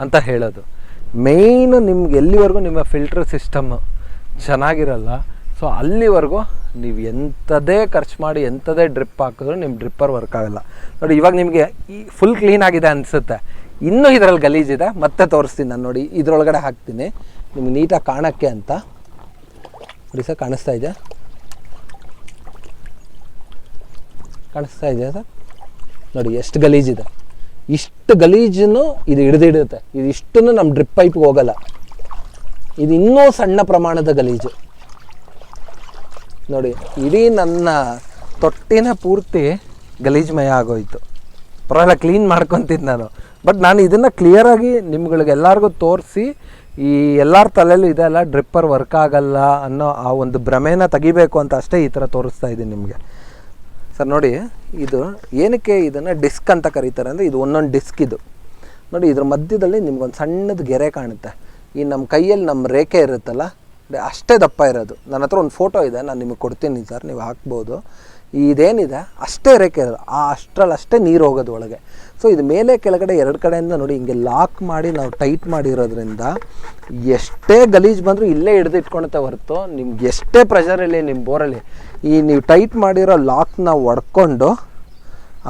A: ಅಂತ ಹೇಳೋದು. ಮೇಯ್ನ್ ನಿಮ್ಗೆ ಎಲ್ಲಿವರೆಗೂ ನಿಮ್ಮ ಫಿಲ್ಟರ್ ಸಿಸ್ಟಮ್ ಚೆನ್ನಾಗಿರಲ್ಲ ಸೊ ಅಲ್ಲಿವರೆಗೂ ನೀವು ಎಂಥದೇ ಖರ್ಚು ಮಾಡಿ ಎಂಥದೇ ಡ್ರಿಪ್ ಹಾಕಿದ್ರು ನಿಮ್ಮ ಡ್ರಿಪ್ಪರ್ ವರ್ಕ್ ಆಗಲ್ಲ. ನೋಡಿ, ಇವಾಗ ನಿಮಗೆ ಈ ಫುಲ್ ಕ್ಲೀನ್ ಆಗಿದೆ ಅನಿಸುತ್ತೆ. ಇನ್ನೂ ಇದರಲ್ಲಿ ಗಲೀಜಿದೆ ಮತ್ತೆ ತೋರಿಸ್ತೀನಿ ನಾನು ನೋಡಿ, ಇದರೊಳಗಡೆ ಹಾಕ್ತೀನಿ. ನಿಮ್ಗೆ ನೀಟಾಗಿ ಕಾಣೋಕ್ಕೆ ಅಂತ ನೋಡಿ ಸರ್, ಕಾಣಿಸ್ತಾ ಇದೆಯಾ? ಕಾಣಿಸ್ತಾ ಇದೆಯಾ ಸರ್? ನೋಡಿ, ಎಷ್ಟು ಗಲೀಜಿದೆ ಇಷ್ಟು ಗಲೀಜನ್ನು ಇದು ಹಿಡಿದಿಡುತ್ತೆ ಇದು ಇಷ್ಟನ್ನು ನಮ್ಮ ಡ್ರಿಪ್ ಪೈಪ್ಗೆ ಹೋಗಲ್ಲ. ಇದು ಇನ್ನೂ ಸಣ್ಣ ಪ್ರಮಾಣದ ಗಲೀಜು. ನೋಡಿ, ಇಡೀ ನನ್ನ ತೊಟ್ಟಿನ ಪೂರ್ತಿ ಗಲೀಜ್ಮಯ ಆಗೋಯ್ತು. ಪರವಾಗಿಲ್ಲ ಕ್ಲೀನ್ ಮಾಡ್ಕೊತಿದ್ದು ನಾನು. ಬಟ್ ನಾನು ಇದನ್ನು ಕ್ಲಿಯರಾಗಿ ನಿಮ್ಗಳಿಗೆಲ್ಲರಿಗೂ ತೋರಿಸಿ ಈ ಎಲ್ಲರ ತಲೆಯಲ್ಲೂ ಇದೆಲ್ಲ ಡ್ರಿಪ್ಪರ್ ವರ್ಕ್ ಆಗಲ್ಲ ಅನ್ನೋ ಆ ಒಂದು ಭ್ರಮೆನ ತೆಗಿಬೇಕು ಅಂತ ಅಷ್ಟೇ ಈ ಥರ ತೋರಿಸ್ತಾ ಇದ್ದೀನಿ ನಿಮಗೆ. ಸರ್ ನೋಡಿ, ಇದು ಏನಕ್ಕೆ ಇದನ್ನು ಡಿಸ್ಕ್ ಅಂತ ಕರೀತಾರೆ ಅಂದರೆ ಇದು ಒಂದೊಂದು ಡಿಸ್ಕ್ ಇದು. ನೋಡಿ, ಇದ್ರ ಮಧ್ಯದಲ್ಲಿ ನಿಮ್ಗೊಂದು ಸಣ್ಣದು ಗೆರೆ ಕಾಣುತ್ತೆ. ಈ ನಮ್ಮ ಕೈಯಲ್ಲಿ ನಮ್ಮ ರೇಖೆ ಇರುತ್ತಲ್ಲ ಅಷ್ಟೇ ದಪ್ಪ ಇರೋದು. ನನ್ನ ಹತ್ರ ಒಂದು ಫೋಟೋ ಇದೆ, ನಾನು ನಿಮಗೆ ಕೊಡ್ತೀನಿ ಸರ್, ನೀವು ಹಾಕ್ಬೋದು. ಇದೇನಿದೆ? ಅಷ್ಟೇ ರೇಖೆ ಇರೋದು. ಆ ಅಷ್ಟರಲ್ಲಿ ಅಷ್ಟೇ ನೀರು ಹೋಗೋದು ಒಳಗೆ. ಸೊ ಇದು ಮೇಲೆ ಕೆಳಗಡೆ ಎರಡು ಕಡೆಯಿಂದ ನೋಡಿ, ಹಿಂಗೆ ಲಾಕ್ ಮಾಡಿ ನಾವು ಟೈಟ್ ಮಾಡಿರೋದ್ರಿಂದ ಎಷ್ಟೇ ಗಲೀಜು ಬಂದರೂ ಇಲ್ಲೇ ಹಿಡಿದು ಇಟ್ಕೊಳುತ್ತೆ ಹೊರತು ನಿಮ್ಗೆ ಎಷ್ಟೇ ಪ್ರೆಷರ್ ಇಲ್ಲಿ ನಿಮ್ಮ ಬೋರಲ್ಲಿ ಈ ನೀವು ಟೈಟ್ ಮಾಡಿರೋ ಲಾಕ್ನ ಒಡ್ಕೊಂಡು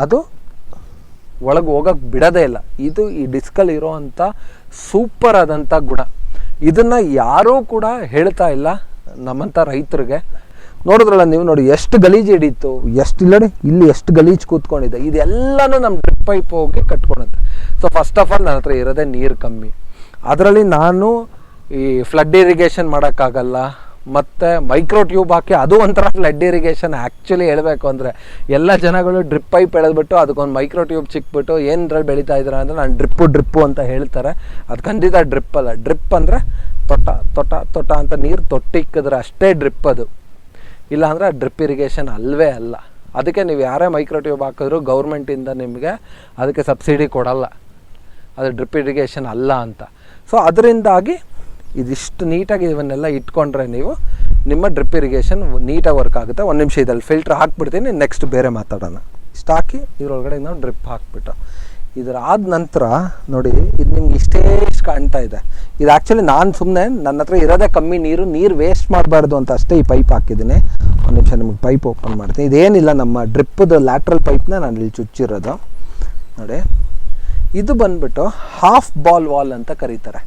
A: ಅದು ಒಳಗೆ ಹೋಗಕ್ಕೆ ಬಿಡೋದೇ ಇಲ್ಲ. ಇದು ಈ ಡಿಸ್ಕಲ್ಲಿ ಇರೋವಂಥ ಸೂಪರ್ ಆದಂಥ ಗುಣ. ಇದನ್ನು ಯಾರೂ ಕೂಡ ಹೇಳ್ತಾ ಇಲ್ಲ ನಮ್ಮಂಥ ರೈತರಿಗೆ. ನೋಡಿದ್ರಲ್ಲ ನೀವು ನೋಡಿ, ಎಷ್ಟು ಗಲೀಜು ಹಿಡೀತು ಎಷ್ಟು ಇಲ್ಲ ನೋಡಿ ಇಲ್ಲಿ ಎಷ್ಟು ಗಲೀಜು ಕೂತ್ಕೊಂಡಿದೆ. ಇದೆಲ್ಲನೂ ನಮ್ಮ ಡ್ರಿಪ್ ಪೈಪ್ ಹೋಗಿ ಕಟ್ಕೊಳುತ್ತೆ ಸೊ ಫಸ್ಟ್ ಆಫ್ ಆಲ್ ನನ್ನ ಹತ್ರ ಇರೋದೇ ನೀರು ಕಮ್ಮಿ. ಅದರಲ್ಲಿ ನಾನು ಈ ಫ್ಲಡ್ ಇರಿಗೇಷನ್ ಮಾಡೋಕ್ಕಾಗಲ್ಲ, ಮತ್ತು ಮೈಕ್ರೋ ಟ್ಯೂಬ್ ಹಾಕಿ ಅದು ಒಂಥರ ಫ್ಲಡ್ ಇರಿಗೇಷನ್ ಆ್ಯಕ್ಚುಲಿ ಹೇಳಬೇಕು ಅಂದರೆ, ಎಲ್ಲ ಜನಗಳು ಡ್ರಿಪ್ ಪೈಪ್ ಎಳೆದ್ಬಿಟ್ಟು ಅದಕ್ಕೊಂದು ಮೈಕ್ರೋ ಟ್ಯೂಬ್ ಚಿಕ್ಬಿಟ್ಟು ಏನರಲ್ಲಿ ಬೆಳೀತಾ ಇದ್ದೀರಾ ಅಂದರೆ ನಾನು ಡ್ರಿಪ್ಪು ಡ್ರಿಪ್ಪು ಅಂತ ಹೇಳ್ತಾರೆ. ಅದು ಖಂಡಿತ ಡ್ರಿಪ್ ಅಲ್ಲ. ಡ್ರಿಪ್ ಅಂದರೆ ತೊಟ್ಟ ತೊಟ್ಟ ತೊಟ್ಟ ಅಂತ ನೀರು ತೊಟ್ಟಿಕ್ಕಿದ್ರೆ ಅಷ್ಟೇ ಡ್ರಿಪ್ ಅದು. ಇಲ್ಲ ಅಂದರೆ ಡ್ರಿಪ್ ಇರಿಗೇಷನ್ ಅಲ್ಲವೇ ಅಲ್ಲ. ಅದಕ್ಕೆ ನೀವು ಯಾರೇ ಮೈಕ್ರೋ ಟ್ಯೂಬ್ ಹಾಕಿದ್ರು ಗೌರ್ಮೆಂಟಿಂದ ನಿಮಗೆ ಅದಕ್ಕೆ ಸಬ್ಸಿಡಿ ಕೊಡಲ್ಲ. ಅದು ಡ್ರಿಪ್ ಇರಿಗೇಷನ್ ಅಲ್ಲ ಅಂತ. ಸೊ ಅದರಿಂದಾಗಿ ಇದಿಷ್ಟು ನೀಟಾಗಿ ಇವನ್ನೆಲ್ಲ ಇಟ್ಕೊಂಡ್ರೆ ನೀವು ನಿಮ್ಮ ಡ್ರಿಪ್ ಇರಿಗೇಷನ್ ನೀಟಾಗಿ ವರ್ಕ್ ಆಗುತ್ತೆ. ಒಂದು ನಿಮಿಷ ಇದಲ್ಲಿ ಫಿಲ್ಟ್ರ್ ಹಾಕ್ಬಿಡ್ತೀನಿ, ನೆಕ್ಸ್ಟ್ ಬೇರೆ ಮಾತಾಡೋಣ. ಇಷ್ಟು ಹಾಕಿ ಇದ್ರೊಳಗಡೆ ನಾವು ಡ್ರಿಪ್ ಹಾಕ್ಬಿಟ್ಟು. ಇದರಾದ ನಂತರ ನೋಡಿ, ಇದು ನಿಮ್ಗೆ ಇಷ್ಟು ಕಾಣ್ತಾ ಇದೆ. ಇದು ಆ್ಯಕ್ಚುಲಿ ನಾನು ಸುಮ್ಮನೆ ನನ್ನ ಹತ್ರ ಇರೋದೇ ಕಮ್ಮಿ ನೀರು ನೀರು ವೇಸ್ಟ್ ಮಾಡಬಾರ್ದು ಅಂತ ಅಷ್ಟೇ ಈ ಪೈಪ್ ಹಾಕಿದ್ದೀನಿ. ಒಂದು ನಿಮಿಷ ನಿಮಗೆ ಪೈಪ್ ಓಪನ್ ಮಾಡ್ತೀನಿ. ಇದೇನಿಲ್ಲ ನಮ್ಮ ಡ್ರಿಪ್ಪದು ಲ್ಯಾಟ್ರಲ್ ಪೈಪ್ನ ನಾನು ಇಲ್ಲಿ ಚುಚ್ಚಿರೋದು. ನೋಡಿ. ಇದು ಬಂದ್ಬಿಟ್ಟು ಹಾಫ್ ಬಾಲ್ ವಾಲ್ ಅಂತ ಕರೀತಾರೆ.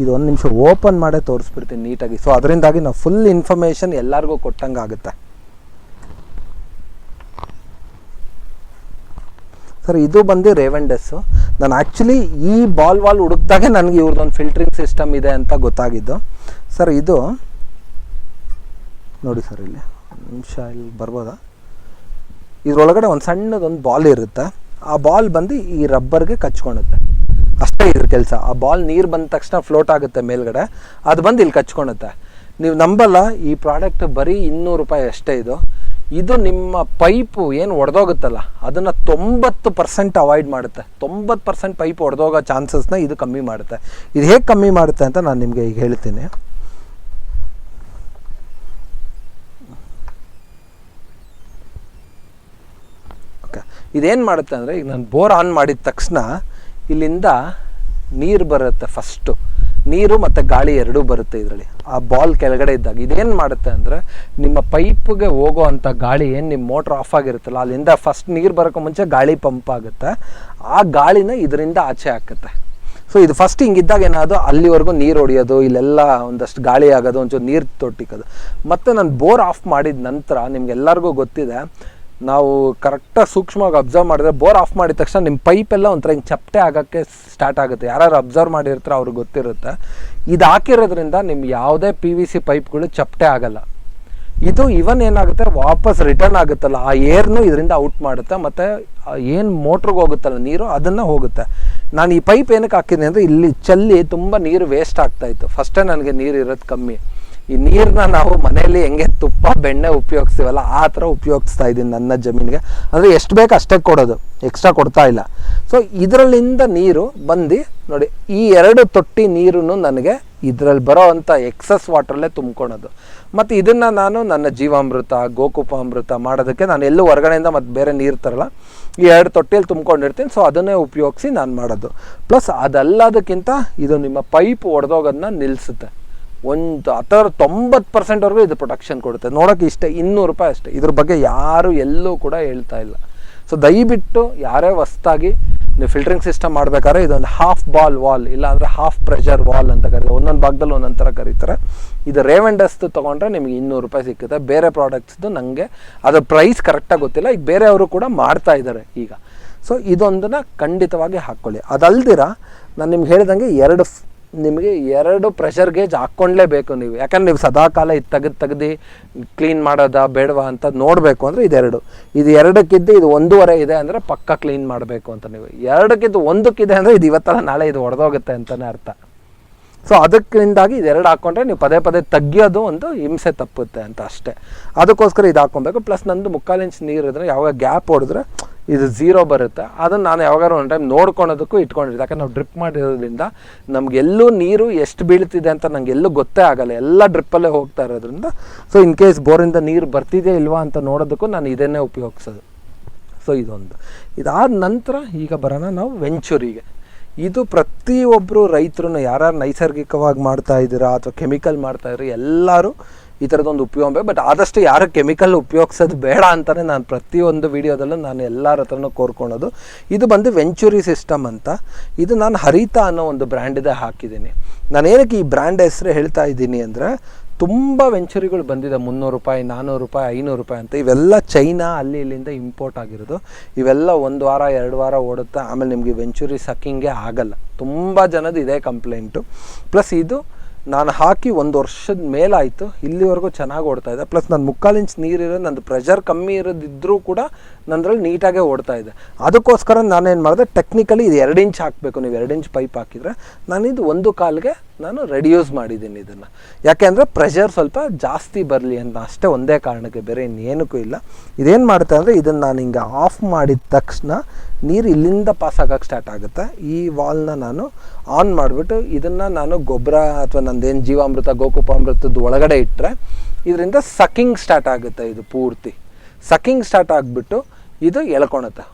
A: ಇದು ಒಂದು ನಿಮಿಷ ಓಪನ್ ಮಾಡೇ ತೋರಿಸ್ಬಿಡ್ತೀನಿ ನೀಟಾಗಿ. ಸೊ ಅದರಿಂದಾಗಿ ನಾವು ಫುಲ್ ಇನ್ಫಾರ್ಮೇಷನ್ ಎಲ್ಲರಿಗೂ ಕೊಟ್ಟಂಗೆ ಆಗುತ್ತೆ ಸರ್ ಇದು ಬಂದು ರೇವೆಂಡಸ್ಸು ನಾನು ಆ್ಯಕ್ಚುಲಿ ಈ ಬಾಲ್ ವಾಲ್ ಹುಡುಕ್ದಾಗೆ ನನಗೆ ಇವ್ರದ್ದೊಂದು ಫಿಲ್ಟ್ರಿಂಗ್ ಸಿಸ್ಟಮ್ ಇದೆ ಅಂತ ಗೊತ್ತಾಗಿದ್ದು. ಸರ್ ಇದು ನೋಡಿ ಸರ್ ಇಲ್ಲಿ ನಿಮಿಷ ಇಲ್ಲಿ ಬರ್ಬೋದಾ? ಇದ್ರೊಳಗಡೆ ಒಂದು ಸಣ್ಣದೊಂದು ಬಾಲ್ ಇರುತ್ತೆ. ಆ ಬಾಲ್ ಬಂದು ಈ ರಬ್ಬರ್ಗೆ ಕಚ್ಕೊಳುತ್ತೆ ಅಷ್ಟೇ ಇದ್ರ ಕೆಲಸ. ಆ ಬಾಲ್ ನೀರು ಬಂದ ತಕ್ಷಣ ಫ್ಲೋಟ್ ಆಗುತ್ತೆ ಮೇಲ್ಗಡೆ. ಅದು ಬಂದು ಇಲ್ಲಿ ಕಚ್ಕೊಳುತ್ತೆ ನೀವು ನಂಬಲ್ಲ, ಈ ಪ್ರಾಡಕ್ಟ್ ಬರೀ ಇನ್ನೂರು ರೂಪಾಯಿ ಅಷ್ಟೇ ಇದು. ಇದು ನಿಮ್ಮ ಪೈಪು ಏನು ಒಡೆದೋಗುತ್ತಲ್ಲ, ಅದನ್ನು ತೊಂಬತ್ತು ಪರ್ಸೆಂಟ್ ಅವಾಯ್ಡ್ ಮಾಡುತ್ತೆ. ತೊಂಬತ್ತು ಪರ್ಸೆಂಟ್ ಪೈಪ್ ಒಡೆದೋಗೋ ಚಾನ್ಸಸ್ನ ಇದು ಕಮ್ಮಿ ಮಾಡುತ್ತೆ. ಇದು ಹೇಗೆ ಕಮ್ಮಿ ಮಾಡುತ್ತೆ ಅಂತ ನಾನು ನಿಮಗೆ ಈಗ ಹೇಳ್ತೀನಿ. ಓಕೆ. ಇದೇನು ಮಾಡುತ್ತೆ ಅಂದರೆ, ಈಗ ನಾನು ಬೋರ್ ಆನ್ ಮಾಡಿದ ತಕ್ಷಣ ಇಲ್ಲಿಂದ ನೀರು ಬರುತ್ತೆ ಫಸ್ಟು ನೀರು ಮತ್ತು ಗಾಳಿ ಎರಡೂ ಬರುತ್ತೆ ಇದರಲ್ಲಿ. ಆ ಬಾಲ್ ಕೆಳಗಡೆ ಇದ್ದಾಗ ಇದೇನು ಮಾಡುತ್ತೆ ಅಂದರೆ ನಿಮ್ಮ ಪೈಪ್ಗೆ ಹೋಗೋ ಅಂಥ ಗಾಳಿ ಏನು ನಿಮ್ಮ ಮೋಟ್ರ್ ಆಫ್ ಆಗಿರುತ್ತಲ್ಲ, ಅಲ್ಲಿಂದ ಫಸ್ಟ್ ನೀರು ಬರೋಕ್ಕೂ ಮುಂಚೆ ಗಾಳಿ ಪಂಪ್ ಆಗುತ್ತೆ. ಆ ಗಾಳಿನ ಇದರಿಂದ ಆಚೆ ಹಾಕುತ್ತೆ. ಸೊ ಇದು ಫಸ್ಟ್ ಹಿಂಗಿದ್ದಾಗ ಏನಾದ್ರು ಅಲ್ಲಿವರೆಗೂ ನೀರು ಹೊಡಿಯೋದು, ಇಲ್ಲೆಲ್ಲ ಒಂದಷ್ಟು ಗಾಳಿ ಆಗೋದು, ಒಂಚೂರು ನೀರು ತೊಟ್ಟಿಕ್ಕೋದು ಮತ್ತು ನಾನು ಬೋರ್ ಆಫ್ ಮಾಡಿದ ನಂತರ ನಿಮ್ಗೆಲ್ಲರಿಗೂ ಗೊತ್ತಿದೆ ನಾವು ಕರೆಕ್ಟಾಗಿ ಸೂಕ್ಷ್ಮವಾಗಿ ಅಬ್ಸರ್ವ್ ಮಾಡಿದ್ರೆ ಬೋರ್ ಆಫ್ ಮಾಡಿದ ತಕ್ಷಣ ನಿಮ್ಮ ಪೈಪ್ ಎಲ್ಲ ಒಂಥರ ಹಿಂಗೆ ಚಪ್ಟೆ ಆಗೋಕ್ಕೆ ಸ್ಟಾರ್ಟ್ ಆಗುತ್ತೆ. ಯಾರು ಅಬ್ಸರ್ವ್ ಮಾಡಿರ್ತಾರೆ ಅವ್ರಿಗೆ ಗೊತ್ತಿರುತ್ತೆ. ಇದು ಹಾಕಿರೋದ್ರಿಂದ ನಿಮ್ಮ ಯಾವುದೇ ಪಿ ವಿ ಸಿ ಪೈಪ್ಗಳು ಚಪ್ಪಟೆ ಆಗಲ್ಲ. ಇದು ಇವನ್ ಏನಾಗುತ್ತೆ, ವಾಪಸ್ ರಿಟರ್ನ್ ಆಗುತ್ತಲ್ಲ. ಆ ಏರ್ನು ಇದರಿಂದ ಔಟ್ ಮಾಡುತ್ತೆ, ಮತ್ತು ಏನು ಮೋಟ್ರಿಗೆ ಹೋಗುತ್ತಲ್ಲ ನೀರು, ಅದನ್ನು ಹೋಗುತ್ತೆ. ನಾನು ಈ ಪೈಪ್ ಏನಕ್ಕೆ ಹಾಕಿದ್ದೀನಿ ಅಂದರೆ ಇಲ್ಲಿ ಚಲ್ಲಿ ತುಂಬ ನೀರು ವೇಸ್ಟ್ ಆಗ್ತಾಯಿತ್ತು ಫಸ್ಟೇ ನನಗೆ ನೀರು ಇರೋದು ಕಮ್ಮಿ. ಈ ನೀರನ್ನ ನಾವು ಮನೆಯಲ್ಲಿ ಹೆಂಗೆ ತುಪ್ಪ, ಬೆಣ್ಣೆ ಉಪಯೋಗಿಸ್ತೀವಲ್ಲ, ಆ ಥರ ಉಪಯೋಗಿಸ್ತಾ ಇದ್ದೀನಿ ನನ್ನ ಜಮೀನಿಗೆ. ಅಂದರೆ ಎಷ್ಟು ಬೇಕು ಅಷ್ಟೇ ಕೊಡೋದು ಎಕ್ಸ್ಟ್ರಾ ಕೊಡ್ತಾ ಇಲ್ಲ. ಸೊ ಇದರಲ್ಲಿಂದ ನೀರು ಬಂದು, ನೋಡಿ, ಈ ಎರಡು ತೊಟ್ಟಿ ನೀರನ್ನು ನನಗೆ ಇದರಲ್ಲಿ ಬರೋ ಅಂಥ ಎಕ್ಸಸ್ ವಾಟ್ರಲ್ಲೇ ತುಂಬ್ಕೊಳೋದು. ಮತ್ತು ಇದನ್ನು ನಾನು ನನ್ನ ಜೀವಾಮೃತ ಗೋಕುಪ ಅಮೃತ ಮಾಡೋದಕ್ಕೆ ನಾನು ಎಲ್ಲೂ ಹೊರಗಡೆಯಿಂದ ಮತ್ತು ಬೇರೆ ನೀರು ತರಲ್ಲ. ಈ ಎರಡು ತೊಟ್ಟಿಯಲ್ಲಿ ತುಂಬ್ಕೊಂಡಿರ್ತೀನಿ ಸೊ ಅದನ್ನೇ ಉಪಯೋಗಿಸಿ ನಾನು ಮಾಡೋದು. ಪ್ಲಸ್ ಅದಲ್ಲದಕ್ಕಿಂತ ಇದು ನಿಮ್ಮ ಪೈಪ್ ಒಡೆದೋಗೋದನ್ನ ನಿಲ್ಲಿಸುತ್ತೆ ಒಂದು ಹತ್ತರ ತೊಂಬತ್ತು ಪರ್ಸೆಂಟ್ವರೆಗೂ ಇದು ಪ್ರೊಟೆಕ್ಷನ್ ಕೊಡುತ್ತೆ. ನೋಡೋಕೆ ಇಷ್ಟೇ, ಇನ್ನೂರು ರೂಪಾಯಿ ಅಷ್ಟೇ. ಇದ್ರ ಬಗ್ಗೆ ಯಾರು ಎಲ್ಲೂ ಕೂಡ ಹೇಳ್ತಾ ಇಲ್ಲ. ಸೊ ದಯವಿಟ್ಟು ಯಾರೇ ಹೊಸ್ತಾಗಿ ನೀವು ಫಿಲ್ಟ್ರಿಂಗ್ ಸಿಸ್ಟಮ್ ಮಾಡಬೇಕಾದ್ರೆ ಇದೊಂದು ಹಾಫ್ ಬಾಲ್ ವಾಲ್ ಇಲ್ಲ ಅಂದರೆ ಹಾಫ್ ಪ್ರೆಷರ್ ವಾಲ್ ಅಂತ ಕರೀತಾರೆ. ಒಂದೊಂದು ಭಾಗದಲ್ಲಿ ಒಂದೊಂದು ಥರ ಕರೀತಾರೆ. ಇದು ರೇವೆಂಡಸ್ದು ತೊಗೊಂಡ್ರೆ ನಿಮಗೆ ಇನ್ನೂರು ರೂಪಾಯಿ ಸಿಕ್ಕುತ್ತೆ. ಬೇರೆ ಪ್ರಾಡಕ್ಟ್ಸ್ದು ನನಗೆ ಅದರ ಪ್ರೈಸ್ ಕರೆಕ್ಟಾಗಿ ಗೊತ್ತಿಲ್ಲ. ಈಗ ಬೇರೆಯವರು ಕೂಡ ಮಾಡ್ತಾ ಇದ್ದಾರೆ ಈಗ. ಸೊ ಇದೊಂದನ್ನು ಖಂಡಿತವಾಗಿ ಹಾಕ್ಕೊಳ್ಳಿ ಅದಲ್ದಿರ ನಾನು ನಿಮ್ಗೆ ಹೇಳಿದಂಗೆ ಎರಡು ನಿಮಗೆ ಎರಡು ಪ್ರೆಷರ್ ಗೇಜ್ ಹಾಕ್ಕೊಂಡ್ಲೇಬೇಕು ನೀವು. ಯಾಕಂದ್ರೆ ನೀವು ಸದಾಕಾಲ ಇದು ತೆಗೆದು ತೆಗ್ದು ಕ್ಲೀನ್ ಮಾಡೋದಾ ಬೇಡವಾ ಅಂತ ನೋಡಬೇಕು ಅಂದರೆ ಇದೆರಡು. ಇದು ಎರಡಕ್ಕಿದ್ದು ಇದು ಒಂದೂವರೆ ಇದೆ ಅಂದರೆ ಪಕ್ಕ ಕ್ಲೀನ್ ಮಾಡಬೇಕು ಅಂತ ನೀವು. ಎರಡಕ್ಕಿದ್ದು ಒಂದಕ್ಕಿದೆ ಅಂದರೆ ಇದು ಇವತ್ತಲ್ಲ, ನಾಳೆ ಇದು ಹೊಡೆದೋಗುತ್ತೆ ಅಂತಲೇ ಅರ್ಥ. ಸೊ ಅದಕ್ಕಿಂದಾಗಿ ಇದೆರಡು ಹಾಕ್ಕೊಂಡ್ರೆ ನೀವು ಪದೇ ಪದೇ ತೆಗಿಯೋದು ಒಂದು ಹಿಂಸೆ ತಪ್ಪುತ್ತೆ ಅಂತ ಅಷ್ಟೇ. ಅದಕ್ಕೋಸ್ಕರ ಇದು ಹಾಕ್ಕೊಬೇಕು. ಪ್ಲಸ್ ನಂದು ಮುಕ್ಕಾಲು ಇಂಚ್ ನೀರು ಇದ್ರೆ ಯಾವಾಗ ಗ್ಯಾಪ್ ಹೊಡೆದ್ರೆ ಇದು ಝೀರೋ ಬರುತ್ತೆ. ಅದನ್ನು ನಾನು ಯಾವಾಗಾರು ಒಂದು ಟೈಮ್ ನೋಡ್ಕೊಳೋದಕ್ಕೂ ಇಟ್ಕೊಂಡಿದ್ದೆ ಯಾಕಂದ್ರೆ ನಾವು ಡ್ರಿಪ್ ಮಾಡಿರೋದ್ರಿಂದ ನಮಗೆಲ್ಲೂ ನೀರು ಎಷ್ಟು ಬೀಳ್ತಿದೆ ಅಂತ ನಂಗೆ ಎಲ್ಲೂ ಗೊತ್ತೇ ಆಗಲ್ಲ. ಎಲ್ಲ ಡ್ರಿಪ್ಪಲ್ಲೇ ಹೋಗ್ತಾ ಇರೋದ್ರಿಂದ. ಸೊ ಇನ್ ಕೇಸ್ ಬೋರಿಂದ ನೀರು ಬರ್ತಿದೆಯಾ ಇಲ್ವಾ ಅಂತ ನೋಡೋದಕ್ಕೂ ನಾನು ಇದನ್ನೇ ಉಪಯೋಗಿಸೋದು. ಸೊ ಇದೊಂದು. ಇದಾದ ನಂತರ ಈಗ ಬರೋಣ ನಾವು ವೆಂಚೂರಿಗೆ ಇದು ಪ್ರತಿಯೊಬ್ಬರು ರೈತರು ಯಾರ್ಯಾರು ನೈಸರ್ಗಿಕವಾಗಿ ಮಾಡ್ತಾ ಇದ್ದೀರಾ ಅಥವಾ ಕೆಮಿಕಲ್ ಮಾಡ್ತಾ ಇದ್ದೀರಾ, ಎಲ್ಲರೂ ಈ ಥರದೊಂದು ಉಪಯೋಗ ಬಟ್ ಆದಷ್ಟು ಯಾರು ಕೆಮಿಕಲ್ ಉಪಯೋಗಿಸೋದು ಬೇಡ ಅಂತಲೇ ನಾನು ಪ್ರತಿಯೊಂದು ವಿಡಿಯೋದಲ್ಲೂ ನಾನು ಎಲ್ಲರ ಹತ್ರನೂ ಕೋರ್ಕೊಳೋದು. ಇದು ಬಂದು ವೆಂಚುರಿ ಸಿಸ್ಟಮ್ ಅಂತ. ಇದು ನಾನು ಹರಿತ ಅನ್ನೋ ಒಂದು ಬ್ರ್ಯಾಂಡಿದೆ ಹಾಕಿದ್ದೀನಿ. ನಾನು ಏನಕ್ಕೆ ಈ ಬ್ರ್ಯಾಂಡ್ ಹೆಸರು ಹೇಳ್ತಾ ಇದ್ದೀನಿ ಅಂದರೆ, ತುಂಬ ವೆಂಚುರಿಗಳು ಬಂದಿದೆ, ಮುನ್ನೂರು ರೂಪಾಯಿ ನಾನ್ನೂರು ರೂಪಾಯಿ, ಐನೂರು ರೂಪಾಯಿ ಅಂತ. ಇವೆಲ್ಲ ಚೈನಾ ಅಲ್ಲಿ ಇಲ್ಲಿಂದ ಇಂಪೋರ್ಟ್ ಆಗಿರೋದು. ಇವೆಲ್ಲ ಒಂದು ವಾರ, ಎರಡು ವಾರ ಓಡುತ್ತೆ. ಆಮೇಲೆ ನಿಮಗೆ ವೆಂಚುರಿ ಸಕ್ಕಿಂಗೇ ಆಗಲ್ಲ. ತುಂಬ ಜನದ ಇದೇ ಕಂಪ್ಲೇಂಟು ಪ್ಲಸ್ ಇದು ನಾನು ಹಾಕಿ ಒಂದು ವರ್ಷದ ಮೇಲಾಯಿತು, ಇಲ್ಲಿವರೆಗೂ ಚೆನ್ನಾಗಿ ಓಡ್ತಾ ಇದೆ. ಪ್ಲಸ್ ನನ್ನ ಮುಕ್ಕಾಲು ಇಂಚ್ ನೀರಿರೋ ನಂದು ಪ್ರೆಷರ್ ಕಮ್ಮಿ ಇರೋದಿದ್ದರೂ ಕೂಡ ನನ್ನದ್ರಲ್ಲಿ ನೀಟಾಗೇ ಓಡ್ತಾ ಇದೆ. ಅದಕ್ಕೋಸ್ಕರ ನಾನೇನು ಮಾಡಿದೆ ಟೆಕ್ನಿಕಲಿ ಇದು ಎರಡು ಇಂಚ್ ಹಾಕಬೇಕು. ನೀವು ಎರಡು ಇಂಚ್ ಪೈಪ್ ಹಾಕಿದರೆ, ನಾನಿದು ಒಂದು ಕಾಲ್ಗೆ ನಾನು ರೆಡ್ಯೂಸ್ ಮಾಡಿದ್ದೀನಿ ಇದನ್ನು. ಯಾಕೆಂದರೆ ಪ್ರೆಷರ್ ಸ್ವಲ್ಪ ಜಾಸ್ತಿ ಬರಲಿ ಅಂತ ಅಷ್ಟೇ ಒಂದೇ ಕಾರಣಕ್ಕೆ, ಬೇರೆ ಇನ್ನೇನಕ್ಕೂ ಇಲ್ಲ. ಇದೇನು ಮಾಡುತ್ತೆ ಅಂದರೆ ಇದನ್ನು ನಾನು ಹಿಂಗೆ ಆಫ್ ಮಾಡಿದ ತಕ್ಷಣ ನೀರು ಇಲ್ಲಿಂದ ಪಾಸ್ ಆಗೋಕ್ಕೆ ಸ್ಟಾರ್ಟ್ ಆಗುತ್ತೆ. ಈ ವಾಲ್ನ ನಾನು ಆನ್ ಮಾಡಿಬಿಟ್ಟು ಇದನ್ನು ನಾನು ಗೊಬ್ಬರ ಅಥವಾ ನಂದೇನು ಜೀವಾಮೃತ ಗೋಕುಪಾಮೃತದ ಒಳಗಡೆ ಇಟ್ಟರೆ ಇದರಿಂದ ಸಕ್ಕಿಂಗ್ ಸ್ಟಾರ್ಟ್ ಆಗುತ್ತೆ ಇದು ಪೂರ್ತಿ. ಸಕ್ಕಿಂಗ್ ಸ್ಟಾರ್ಟ್ ಆಗಿಬಿಟ್ಟು ಇದು ಎಳ್ಕೊಳುತ್ತೆ